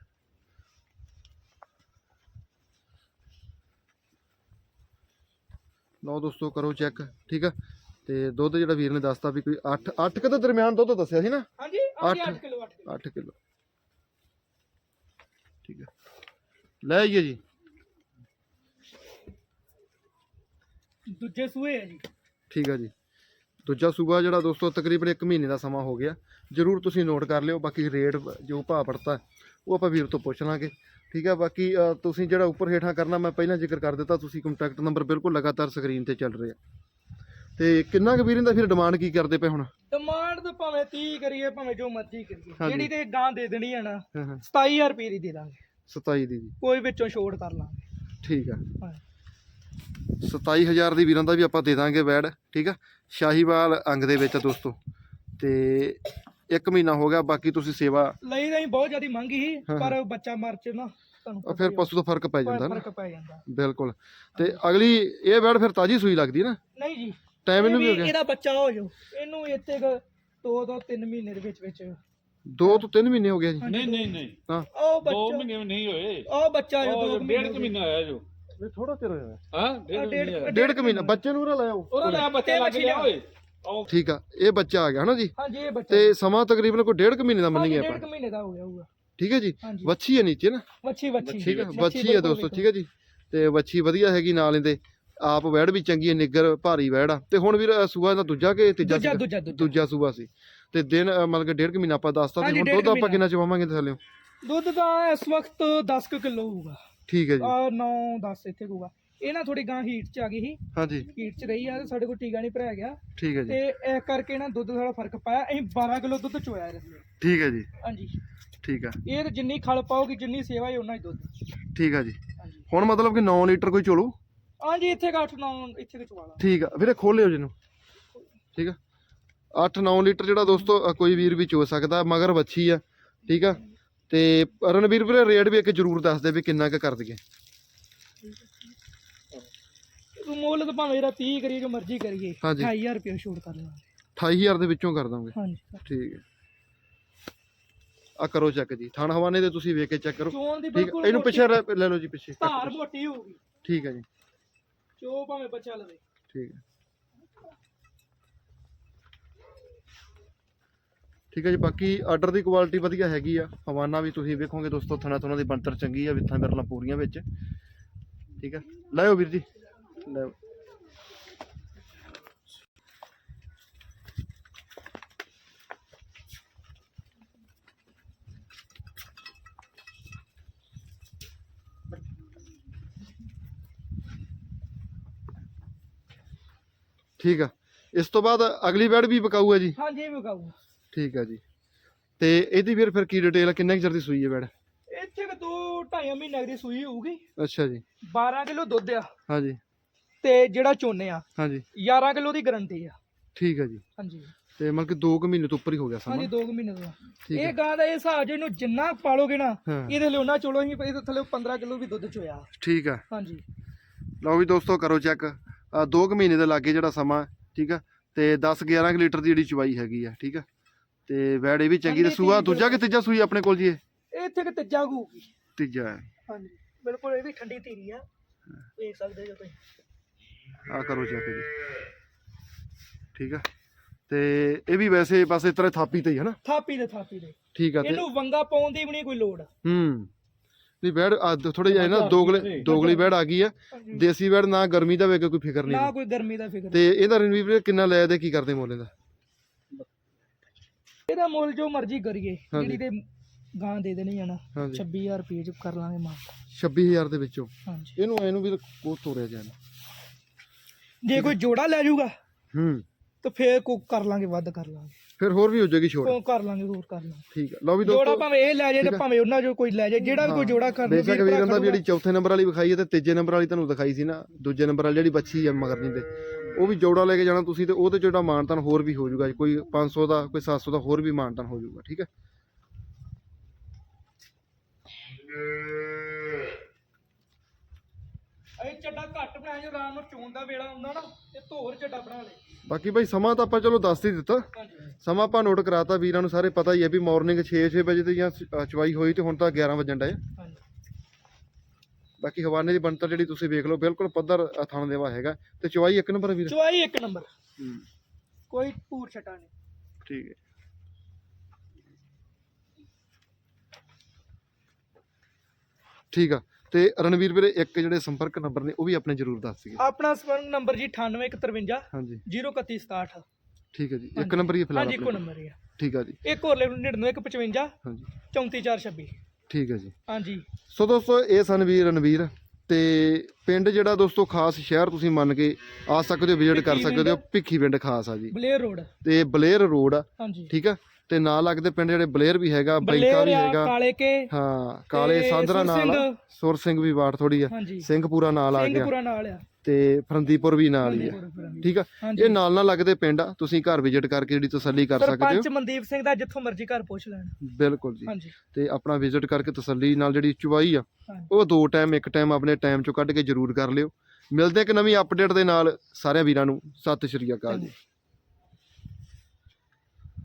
ਲਓ ਦੋਸਤੋ ਕਰੋ ਚੈੱਕ ਠੀਕ ਆ? ਤੇ ਦੁੱਧ ਜਿਹੜਾ ਵੀਰ ਨੇ ਦੱਸਤਾ ਵੀ ਕੋਈ 8 8 ਕਿ ਦੇ ਦਰਮਿਆਨ ਦੁੱਧ ਦੱਸਿਆ ਸੀ ਨਾ? ਹਾਂਜੀ ਹਾਂਜੀ ਅੱਠ। 8 ਕਿਲੋ 8 ਕਿਲੋ। 8 ਕਿਲੋ। ਠੀਕ ਆ ਲੈ ਆਈਏ ਜੀ। ਦੂਜੇ ਸੂਏ ਹੈ ਜੀ। ਠੀਕ ਆ ਜੀ। ਦੂਜਾ ਸੂਬਾ ਜਿਹੜਾ ਦੋਸਤੋ ਤਕਰੀਬਨ 1 ਮਹੀਨੇ ਦਾ ਸਮਾਂ ਹੋ ਗਿਆ। ਜਰੂਰ ਤੁਸੀਂ ਨੋਟ ਕਰ ਲਿਓ ਬਾਕੀ ਰੇਟ ਜੋ ਭਾਅ ਪੜਤਾ ਉਹ ਆਪਾਂ ਵੀਰ ਤੋਂ ਪੁੱਛ ਲਾਂਗੇ। ਠੀਕ ਆ ਬਾਕੀ ਤੁਸੀਂ ਜਿਹੜਾ ਉੱਪਰ ਹੇਠਾਂ ਕਰਨਾ ਮੈਂ ਪਹਿਲਾਂ ਜ਼ਿਕਰ ਕਰ ਦਿੱਤਾ ਤੁਸੀਂ ਕੰਟੈਕਟ ਨੰਬਰ ਬਿਲਕੁਲ ਲਗਾਤਾਰ ਸਕਰੀਨ ਤੇ ਚੱਲ ਰਿਹਾ ਤੇ ਕਿੰਨਾ ਕੁ ਵੀਰ ਇਹਦਾ ਫਿਰ ਡਿਮਾਂਡ ਕੀ ਕਰਦੇ ਪਏ ਹੁਣ? ਡਿਮਾਂਡ ਤਾਂ ਭਾਵੇਂ 30 ਕਰੀਏ ਭਾਵੇਂ ਜੋ ਮਰਜ਼ੀ ਕਰੀਏ। ਜਿਹੜੀ ਤੇ ਗਾਂ ਦੇ ਦੇਣੀ ਹੈ ਨਾ ਹਾਂ ਹਾਂ। 27000 ਰੁਪਏ ਦੀ ਦੇ ਦਾਂਗੇ। 27 ਦੀ ਜੀ। ਕੋਈ ਵਿੱਚੋਂ ਛੋੜ ਕਰ ਲਾਂਗੇ। ਠੀਕ ਆ। ਹਾਂ। 27000 ਦੀ ਵੀਰਾਂ ਦਾ ਵੀ ਆਪਾਂ ਦੇ ਦਾਂਗੇ ਵੈੜ ਠੀਕ ਆ? ਸ਼ਾਹੀਵਾਲ ਅੰਗ ਦੇ ਵਿੱਚ ਆ ਦੋਸਤੋ। ਤੇ ਇੱਕ ਮਹੀਨਾ ਹੋ ਗਿਆ ਬਾਕੀ ਤੁਸੀਂ ਸੇਵਾ ਲਈ ਤਾਂ ਬਹੁਤ ਜ਼ਿਆਦਾ ਮੰਗੀ ਸੀ ਪਰ ਬੱਚਾ ਮਰ ਚ ਨਾ ਤੁਹਾਨੂੰ ਆ ਫਿਰ ਪਸ਼ੂ ਤੋਂ ਫ਼ਰਕ ਪੈ ਜਾਂਦਾ ਨਾ। ਫ਼ਰਕ ਪੈ ਜਾਂਦਾ। ਬਿਲਕੁਲ। ਤੇ ਅਗਲੀ ਇਹ ਵੈੜ ਫਿਰ ਤਾਜੀ ਸੂਈ ਲੱਗਦੀ ਨਾ? ਨਹੀਂ ਜੀ। ਟਾਈਮ ਇਹਨੂੰ ਵੀ ਹੋ ਗਿਆ। ਇਹਦਾ ਬੱਚਾ ਹੋ ਜਾਓ ਇਹਨੂੰ ਇੱਥੇ ਕੁ ਦੋ ਦੋ ਤਿੰਨ ਮਹੀਨੇ ਦੇ ਵਿੱਚ ਵਿੱਚ। ਦੋ ਤੋਂ ਤਿੰਨ ਮਹੀਨੇ ਹੋ ਗਏ ਜੀ। ਨਹੀਂ ਨਹੀਂ ਨਹੀਂ। ਹਾਂ। ਉਹ ਦੋ ਬੱਚਾ ਮਹੀਨੇ ਵੀ ਨਹੀਂ ਹੋਏ। ਉਹ ਬੱਚਾ ਜੋ ਉਹ ਦੋ ਡੇਢ ਕੁ ਮਹੀਨਾ ਹੋਇਆ ਜੋ। ਥੋੜਾ ਚਿਰ ਹੋਇਆ। ਹਾਂ ਡੇਢ ਡੇਢ- ਮਹੀਨਾ। ਮਹੀਨਾ। ਬੱਚੇ ਨੂੰ ਨਾ ਲਾਇਓ। ਉਹਨਾਂ ਦਾ ਬੱਚਾ ਲੱਗ ਗਿਆ ਓਏ। ਠੀਕ ਆ ਇਹ ਬੱਚਾ ਆ ਗਿਆ ਹਨਾ ਜੀ? ਹਾਂਜੀ ਇਹ ਬੱਚਾ। ਤੇ ਸਮਾਂ ਤਕਰੀਬਨ ਕੋਈ ਡੇਢ ਕੁ ਮਹੀਨੇ ਦਾ ਮੰਨੀਏ ਆਪਾਂ। ਡੇਢ ਕੁ ਮਹੀਨੇ ਦਾ ਹੋ ਗਿਆ ਹੋਊਗਾ ਠੀਕ ਹੈ ਜੀ? ਵੱਛੀ ਹੈ ਨੀਚੇ ਨਾ? ਵੱਛੀ ਵੱਛੀ। ਠੀਕ ਹੈ ਵੱਛੀ ਹੈ ਦੋਸਤੋ ਠੀਕ ਹੈ ਜੀ? ਤੇ ਵੱਛੀ ਵਧੀਆ ਹੈਗੀ ਨਾਲ ਇਹਦੇ। ਆਪ ਵੈੜ ਵੀ ਚੰਗੀ ਹੈ ਨਿੱਗਰ ਭਾਰੀ ਵੈੜ ਆ। ਤੇ ਹੁਣ ਵੀਰ ਸੂਆ ਦਾ ਦੂਜਾ ਕਿ ਤੀਜਾ ਦੂਜਾ? ਦੂਜਾ ਸੂਆ ਸੀ। ਤੇ ਦਿਨ ਅ, ਮਤਲਬ ਕਿ ਡੇਢ ਕੁ ਮਹੀਨਾ ਆਪਾਂ ਦੱਸਤਾ ਹਾਂਜੀ, ਸੀ ਹੁਣ ਡੇਢ ਦੁੱਧ ਕੁ ਆਪਾਂ। ਕਿੰਨਾ ਚਵਾਵਾਂਗੇ ਥੱਲੇ? ਦੁੱਧ ਤਾਂ ਇਸ ਵਕਤ 10 ਕਿਲੋ ਹੋਊਗਾ। ਠੀਕ ਹੈ ਜੀ। ਆ 9 10 ਇੱਥੇ ਹੋਊਗਾ। ਇਹ ਨਾ ਥੋੜੀ ਗਾਂ ਹੀਟ ਚ ਆ ਗਈ ਸੀ। ਹਾਂਜੀ। ਹੀਟ ਚ ਰਹੀ ਆ ਤੇ ਸਾਡੇ ਕੋਲ ਟੀਕਾ ਨਹੀਂ ਭਰਾਇਆ ਗਿਆ। ਠੀਕ ਹੈ ਜੀ। ਤੇ ਇਸ ਕਰਕੇ ਨਾ ਦੁੱਧ ਥੋੜਾ ਫ਼ਰਕ ਪਾਇਆ। ਅਸੀਂ 12 ਕਿਲੋ ਦੁੱਧ ਚੋਇਆ ਵਿੱਚ। ਠੀਕ ਹੈ ਜੀ। ਹਾਂਜੀ। ਠੀਕ ਆ ਇਹ ਤੇ ਜਿੰਨੀ ਖਲ ਪਾਓਗੀ ਜਿੰਨੀ ਸੇਵਾ ਹੀ ਉਹਨਾਂ ਹੀ ਦੁੱਧ। ਠੀਕ ਆ ਜੀ। ਹਾਂਜੀ। ਹੁਣ ਮਤਲਬ ਕਿ 9 ਲੀਟਰ ਕੋਈ ਚੋਲੂ? ਹਾਂਜੀ ਇੱਥੇ 8 9 ਇੱਥੇ ਕਿ ਚਵਾ ਲਾ ਠੀਕ ਆ ਵੀਰੇ ਖੋਲਿਓ ਜਿਹਨੂੰ। ਠੀਕ ਆ? 8-9 ਲੀਟਰ ਜਿਹੜਾ ਦੋਸਤੋ ਅ, ਕੋਈ ਵੀਰ ਵੀ ਚੋ ਸਕਦਾ ਮਗਰ ਵੱਛੀ ਆ ਠੀਕ ਆ? ਤੇ ਰਣਵੀਰ ਵੀਰੇ ਰੇਟ ਵੀ ਇੱਕ ਜ਼ਰੂਰ ਦੱਸ ਦੇ ਵੀ ਕਿੰਨਾ ਕੁ ਕਰ ਦਈਏ। ਤੂੰ ਮੁੱਲ ਤਾਂ ਭਾਵੇਂ ਇਹਦਾ 30 ਕਰੀਏ ਜੋ ਮਰਜ਼ੀ ਕਰੀਏ ਹਾਂਜੀ। 28000 ਰੁਪਏ ਛੋੜ ਕਰ ਲਾਂਗੇ 28000 ਦੇ ਵਿੱਚੋਂ ਕਰ ਦਾਂਗੇ? ਹਾਂਜੀ। ਠੀਕ ਹੈ ਆ ਕਰੋ ਚੈੱਕ ਜੀ। ਥਣ ਹਵਾਨੇ ਦੇ ਤੁਸੀਂ ਵੇਖ ਕੇ ਚੈੱਕ ਕਰੋ। ਚੋਣ ਦੀ ਠੀਕ ਆ ਬਿਲਕੁਲ ਇਹਨੂੰ ਪਿੱਛੇ ਲੈ ਲੈ ਲਓ ਜੀ ਪਿੱਛੇ। ਧਾਰ ਮੋਟੀ ਹੋਊਗੀ। ਠੀਕ ਹੈ ਜੀ। ਚੋ ਭਾਵੇਂ ਬੱਚਾ ਲਵੇ। ਠੀਕ ਹੈ। ਠੀਕ ਹੈ ਜੀ ਬਾਕੀ ਆਰਡਰ ਦੀ ਕੁਆਲਿਟੀ ਵਧੀਆ ਹੈਗੀ ਆ। ਹਵਾਨਾ ਵੀ ਤੁਸੀਂ ਵੇਖੋਗੇ ਦੋਸਤੋ ਥਣਾ ਥਣਾ ਦੀ ਬਣਤਰ ਚੰਗੀ ਆ ਵਿੱਥਾਂ ਮਿਰਲਾਂ ਪੂਰੀਆਂ ਵਿੱਚ। ਠੀਕ ਹੈ। ਲਾਇਓ ਵੀਰ ਜੀ। ਲਾਇਓ। ਠੀਕ ਆ। ਇਸ ਤੋਂ ਬਾਅਦ ਅਗਲੀ ਬੈਡ ਵੀ ਵਿਕਾਊ ਹੈ ਜੀ? ਹਾਂਜੀ ਵਿਕਾਊ ਠੀਕ ਆ ਜੀ। ਤੇ ਇਹਦੀ ਵੀਰ ਫਿਰ ਕੀ ਡਿਟੇਲ ਆ? ਕਿੰਨੇ ਕੁ ਚਿਰ ਦੀ ਸੂਈ ਹੈ ਬੈਡ? ਇੱਥੇ ਕਿ ਦੋ ਢਾਈ ਮਹੀਨੇ ਦੀ ਸੂਈ ਹੋਊਗੀ। ਅੱਛਾ ਜੀ। 12 ਕਿਲੋ ਦੁੱਧ ਆ। ਹਾਂਜੀ। ਤੇ ਜਿਹੜਾ ਚੋਨੇ ਆ ਹਾਂਜੀ। 11 ਕਿਲੋ ਦੀ ਗਾਰੰਟੀ ਆ। ਠੀਕ ਹੈ ਜੀ। ਹਾਂਜੀ। ਤੇ ਮਤਲਬ ਕਿ 2 ਕੁ ਮਹੀਨੇ ਤੋਂ ਉੱਪਰ ਹੀ ਹੋ ਗਿਆ ਹਾਂਜੀ ਸਮਾਂ 2 ਮਹੀਨੇ ਦਾ ਠੀਕ ਇਹ ਹੈ ਗਾਂ ਦਾ ਇਹ ਹਿਸਾਬ ਜੇ ਇਹਨੂੰ ਜਿੰਨਾ ਪਾਲੋਗੇ ਨਾ ਹਾਂ। ਇਹਦੇ ਲਈ ਉਹਨਾਂ ਚੋਲੋ ਅਸੀਂ ਇਹਦੇ ਥੱਲੇ 15 ਕਿਲੋ ਵੀ ਦੁੱਧ ਚੋਇਆ। ਠੀਕ ਆ। ਹਾਂਜੀ। ਲਓ ਵੀ ਦੋਸਤੋ ਕਰੋ ਚੈੱਕ। ਆ 2 ਕੁ ਮਹੀਨੇ ਦੇ ਲਾਗੇ ਜਿਹੜਾ ਸਮਾਂ ਠੀਕ ਆ? ਤੇ 10 11 ਕੁ ਲੀਟਰ ਦੀ ਜਿਹੜੀ ਚਵਾਈ ਹੈਗੀ ਆ ਠੀਕ ਆ? ਤੇ ਵੈੜ ਇਹ ਵੀ ਚੰਗੀ ਤੇ ਸੂਆ ਦੂਜਾ ਕਿ ਤੀਜਾ ਸੂਈ ਆਪਣੇ ਕੋਲ ਜੀ ਇਹ? ਇੱਥੇ ਕਿ ਤੀਜਾ ਹੋਊਗੀ ਤੀਜਾ। ਹੈ ਹਾਂਜੀ ਬਿਲਕੁਲ ਇਹ ਵੀ ਠੰਡੀ ਧੀਰੀ ਆ। ਦੇਖ ਸਕਦੇ ਜੋ ਤੁਸੀਂ। ਆ ਕਰੋ ਚੈੱਕ ਜੀ। ਠੀਕ ਆ? ਤੇ ਇਹ ਵੀ ਵੈਸੇ ਬਸ ਇਸ ਤਰ੍ਹਾਂ ਥਾਪੀ ਤੇ ਹੀ ਹੈ ਨਾ? ਥਾਪੀ ਦੇ ਥਾਪੀ ਦੇ। ਠੀਕ ਆ ਤੇ ਇਹਨੂੰ ਵੰਗਾ ਪਾਉਣ ਦੀ ਵੀ ਨਹੀਂ ਕੋਈ ਲੋੜ। ਹੂੰ। ਨਹੀਂ ਬੈੜ ਥੋੜੇ ਜਿਹਾ ਨਾ ਦੋਗਲੇ ਦੋਗਲੀ ਬੈੜ ਆ ਗਈ ਆ। ਦੇਸੀ ਬੈੜ ਨਾ ਗਰਮੀ ਦਾ ਵੇਗਾ ਕੋਈ ਫਿਕਰ ਨਾ ਨਹੀਂ ਕੋਈ ਗਰਮੀ ਦਾ ਫਿਕਰ ਤੇ ਇਹਦਾ ਰਿਨਵੀਵ ਕਿੰਨਾ ਲੈ ਤੇ ਕੀ ਕਰਦੇ ਮੋਲੇ ਦਾ? ਇਹਦਾ ਮੁੱਲ ਜੋ ਮਰਜ਼ੀ ਕਰੀਏ। ਜਿਹੜੀ ਤੇ ਗਾਂ ਦੇ ਦੇਣੀ ਆ ਨਾ ਹਾਂਜੀ। 26000 ਰੁਪਏ ਚ ਕਰ ਲਾਂਗੇ ਮਾਂ 26000 ਦੇ ਵਿੱਚੋਂ। ਇਹਨੂੰ ਇਹਨੂੰ ਵੀ ਕੋ ਤੋਰਿਆ ਜਾਣਾ ਜੇ ਕੋਈ ਜੋੜਾ ਲੈ ਜਾਊਗਾ ਹੂੰ। ਤਾਂ ਫੇਰ ਕੋ ਕਰ ਲਾਂਗੇ ਵੱਧ ਕਰ ਲਾਂਗੇ। ਫਿਰ ਹੋਰ ਵੀ ਹੋ ਜਾਏਗੀ ਛੋਟ ਕੋ ਕਰ ਲਾਂਗੇ ਹੋਰ ਕਰ ਲਾਂਗੇ। ਠੀਕ ਹੈ ਲਓ ਵੀ ਜੋੜਾ ਦੋਸਤੋ ਭਾਵੇਂ ਇਹ ਲੈ ਜਾਏ ਤੇ ਭਾਵੇਂ ਉਹਨਾਂ ਜੋ ਕੋਈ ਲੈ ਜਾਏ ਜਿਹੜਾ ਵੀ ਕੋਈ ਜੋੜਾ ਕਰ ਲਵੇ ਬੇਸ਼ੱਕ ਵੀਰਾਂ ਦਾ ਵੀ ਜਿਹੜੀ ਚੌਥੇ ਨੰਬਰ ਵਾਲੀ ਵਿਖਾਈ ਹੈ ਤੇ ਤੀਜੇ ਨੰਬਰ ਵਾਲੀ ਤੁਹਾਨੂੰ ਦਿਖਾਈ ਸੀ ਨਾ ਦੂਜੇ ਨੰਬਰ ਵਾਲੀ ਜਿਹੜੀ ਬੱਚੀ ਆ ਮਗਰਨੀ ਤੇ। ਉਹ ਵੀ ਜੋੜਾ ਲੈ ਕੇ ਜਾਣਾ ਤੁਸੀਂ ਤੇ ਉਹਦੇ ਜਿਹੜਾ ਮਾਨਤਨ ਹੋਰ ਵੀ ਹੋ ਜਾਊਗਾ ਕੋਈ 500 ਦਾ ਕੋਈ 700 ਦਾ ਹੋਰ ਵੀ ਮਾਨਤਨ ਹੋ ਜਾਊਗਾ ਠੀਕ ਹੈ? ਇਹ ਚੱਡਾ ਘੱਟ ਬਣਾਇਆ ਜੋ ਰਾਤ ਨੂੰ ਚੋਣ ਦਾ ਵੇਲਾ ਹੁੰਦਾ ਨਾ ਤੇ ਧੋਰ ਚੱਡਾ ਬਣਾ ਲੈ ਬਾਕੀ ਭਾਈ ਸਮਾਂ ਤਾਂ ਆਪਾਂ ਚਲੋ ਦੱਸ ਹੀ ਦਿੱਤਾ। ਹਾਂਜੀ। ਸਮਾਂ ਆਪਾਂ ਨੋਟ ਕਰਾਤਾ ਵੀਰਾਂ ਨੂੰ ਸਾਰੇ ਪਤਾ ਹੀ ਹੈ ਵੀ ਮਾਰਨਿੰਗ 6-6 ਵਜੇ ਤੇ ਜਾਂ ਅ, ਚਵਾਈ ਹੋਈ ਤੇ ਹੁਣ ਤਾਂ 11 ਵਜਣ ਡਏ ਹਾਂਜੀ। ਬਾਕੀ ਹਵਾਨੇ ਦੀ ਬਣਤਰ ਜਿਹੜੀ ਤੁਸੀਂ ਵੇਖ ਲਓ ਬਿਲਕੁਲ ਪੱਧਰ ਅ, ਥਣ ਦੇਵਾ ਹੈਗਾ। ਤੇ ਚਵਾਈ ਇੱਕ ਨੰਬਰ ਵੀਰ? ਚੁਆਈ ਇੱਕ ਨੰਬਰ। ਹੂੰ, ਕੋਈ ਪੂਰ ਛਟਾ ਨਹੀਂ। ਠੀਕ ਹੈ। ਠੀਕ ਆ। ਤੇ ਰਣਵੀਰ ਵੀਰੇ ਇੱਕ ਜਿਹੜੇ ਸੰਪਰਕ ਨੰਬਰ ਨੇ ਉਹ ਵੀ ਆਪਣੇ ਜ਼ਰੂਰ ਦੱਸ ਦਿਓ। ਆਪਣਾ ਸੰਪਰਕ ਨੰਬਰ ਜੀ 9853 ਹਾਂਜੀ। 03167 ਠੀਕ ਹੈ ਜੀ ਇੱਕ ਨੰਬਰ ਹੀ ਫਿਲਹਾਲ ਹਾਂਜੀ ਇੱਕੋ। ਨੰਬਰ ਹੀ ਆ ਠੀਕ ਆ ਜੀ। ਇੱਕ ਹੋਰ ਲੈ ਲਓ 99155 ਹਾਂਜੀ। 34426 ਠੀਕ ਹੈ ਜੀ। ਹਾਂਜੀ। ਸੋ ਦੋਸਤੋ ਇਹ ਸਨ ਵੀਰ ਰਣਵੀਰ ਤੇ ਪਿੰਡ ਜਿਹੜਾ ਦੋਸਤੋ ਖਾਸ ਸ਼ਹਿਰ ਤੁਸੀਂ ਮੰਨ ਕੇ ਆ ਸਕਦੇ ਹੋ ਵਿਜ਼ਿਟ ਕਰ ਸਕਦੇ ਹੋ ਭਿੱਖੀ ਪਿੰਡ ਖਾਸ ਆ ਜੀ। Blair road. ਤੇ ਬਲੇਰ ਰੋਡ ਆ। ਹਾਂਜੀ। ਠੀਕ ਆ? ਤੇ ਨਾਲ ਲੱਗਦੇ ਪਿੰਡ ਜਿਹੜੇ ਬਲੇਰ ਵੀ ਹੈਗਾ ਬੈਂਕਾ ਬਲੇਅਰ ਵੀ ਹੈਗਾ। ਕਾਲੇ ਕੇ। ਹਾਂ ਕਾਲੇ ਸੁਰ ਨਾਲ। ਸੁਰ ਸਿੰਘ ਵੀ ਬਾੜ ਥੋੜੀ ਆ। ਸਿੰਘਪੂਰਾ ਨਾਲ ਆ ਗਿਆ। ਸਿੰਘਪੁਰਾ ਨਾਲ ਆ। ਤੇ ਫਰੰਦੀਪੁਰ ਵੀ ਨਾਲ ਹੀ ਆ। ਠੀਕ ਆ? ਇਹ ਨਾਲ ਨਾਲ ਲੱਗਦੇ ਪਿੰਡ ਆ। ਤੁਸੀਂ ਘਰ ਵਿਜ਼ਿਟ ਕਰਕੇ ਜਿਹੜੀ ਤਸੱਲੀ ਕਰ ਸਕਦੇ ਸਰਪੰਚ ਹੋ ਮਨਦੀਪ ਸਿੰਘ ਦਾ ਜਿੱਥੋਂ ਮਰਜ਼ੀ ਘਰ ਪੁੱਛ ਲੈਣ। ਬਿਲਕੁਲ ਜੀ। ਤੇ ਆਪਣਾ ਵਿਜ਼ਿਟ ਕਰਕੇ ਤਸੱਲੀ ਨਾਲ ਜਿਹੜੀ ਚੁਵਾਈ ਆ। ਉਹ ਦੋ ਟਾਈਮ ਇੱਕ ਟਾਈਮ ਆਪਣੇ ਟਾਈਮ ਚੋਂ ਕੱਢ ਕੇ ਜ਼ਰੂਰ ਕਰ ਲਿਓ। ਮਿਲਦੇ ਇੱਕ ਨਵੀਂ ਅਪਡੇਟ ਦੇ ਨਾਲ। ਸਾਰਿਆਂ ਵੀਰਾਂ ਨੂੰ ਸਤਿ ਸ਼੍ਰੀ ਅਕਾਲ ਜੀ।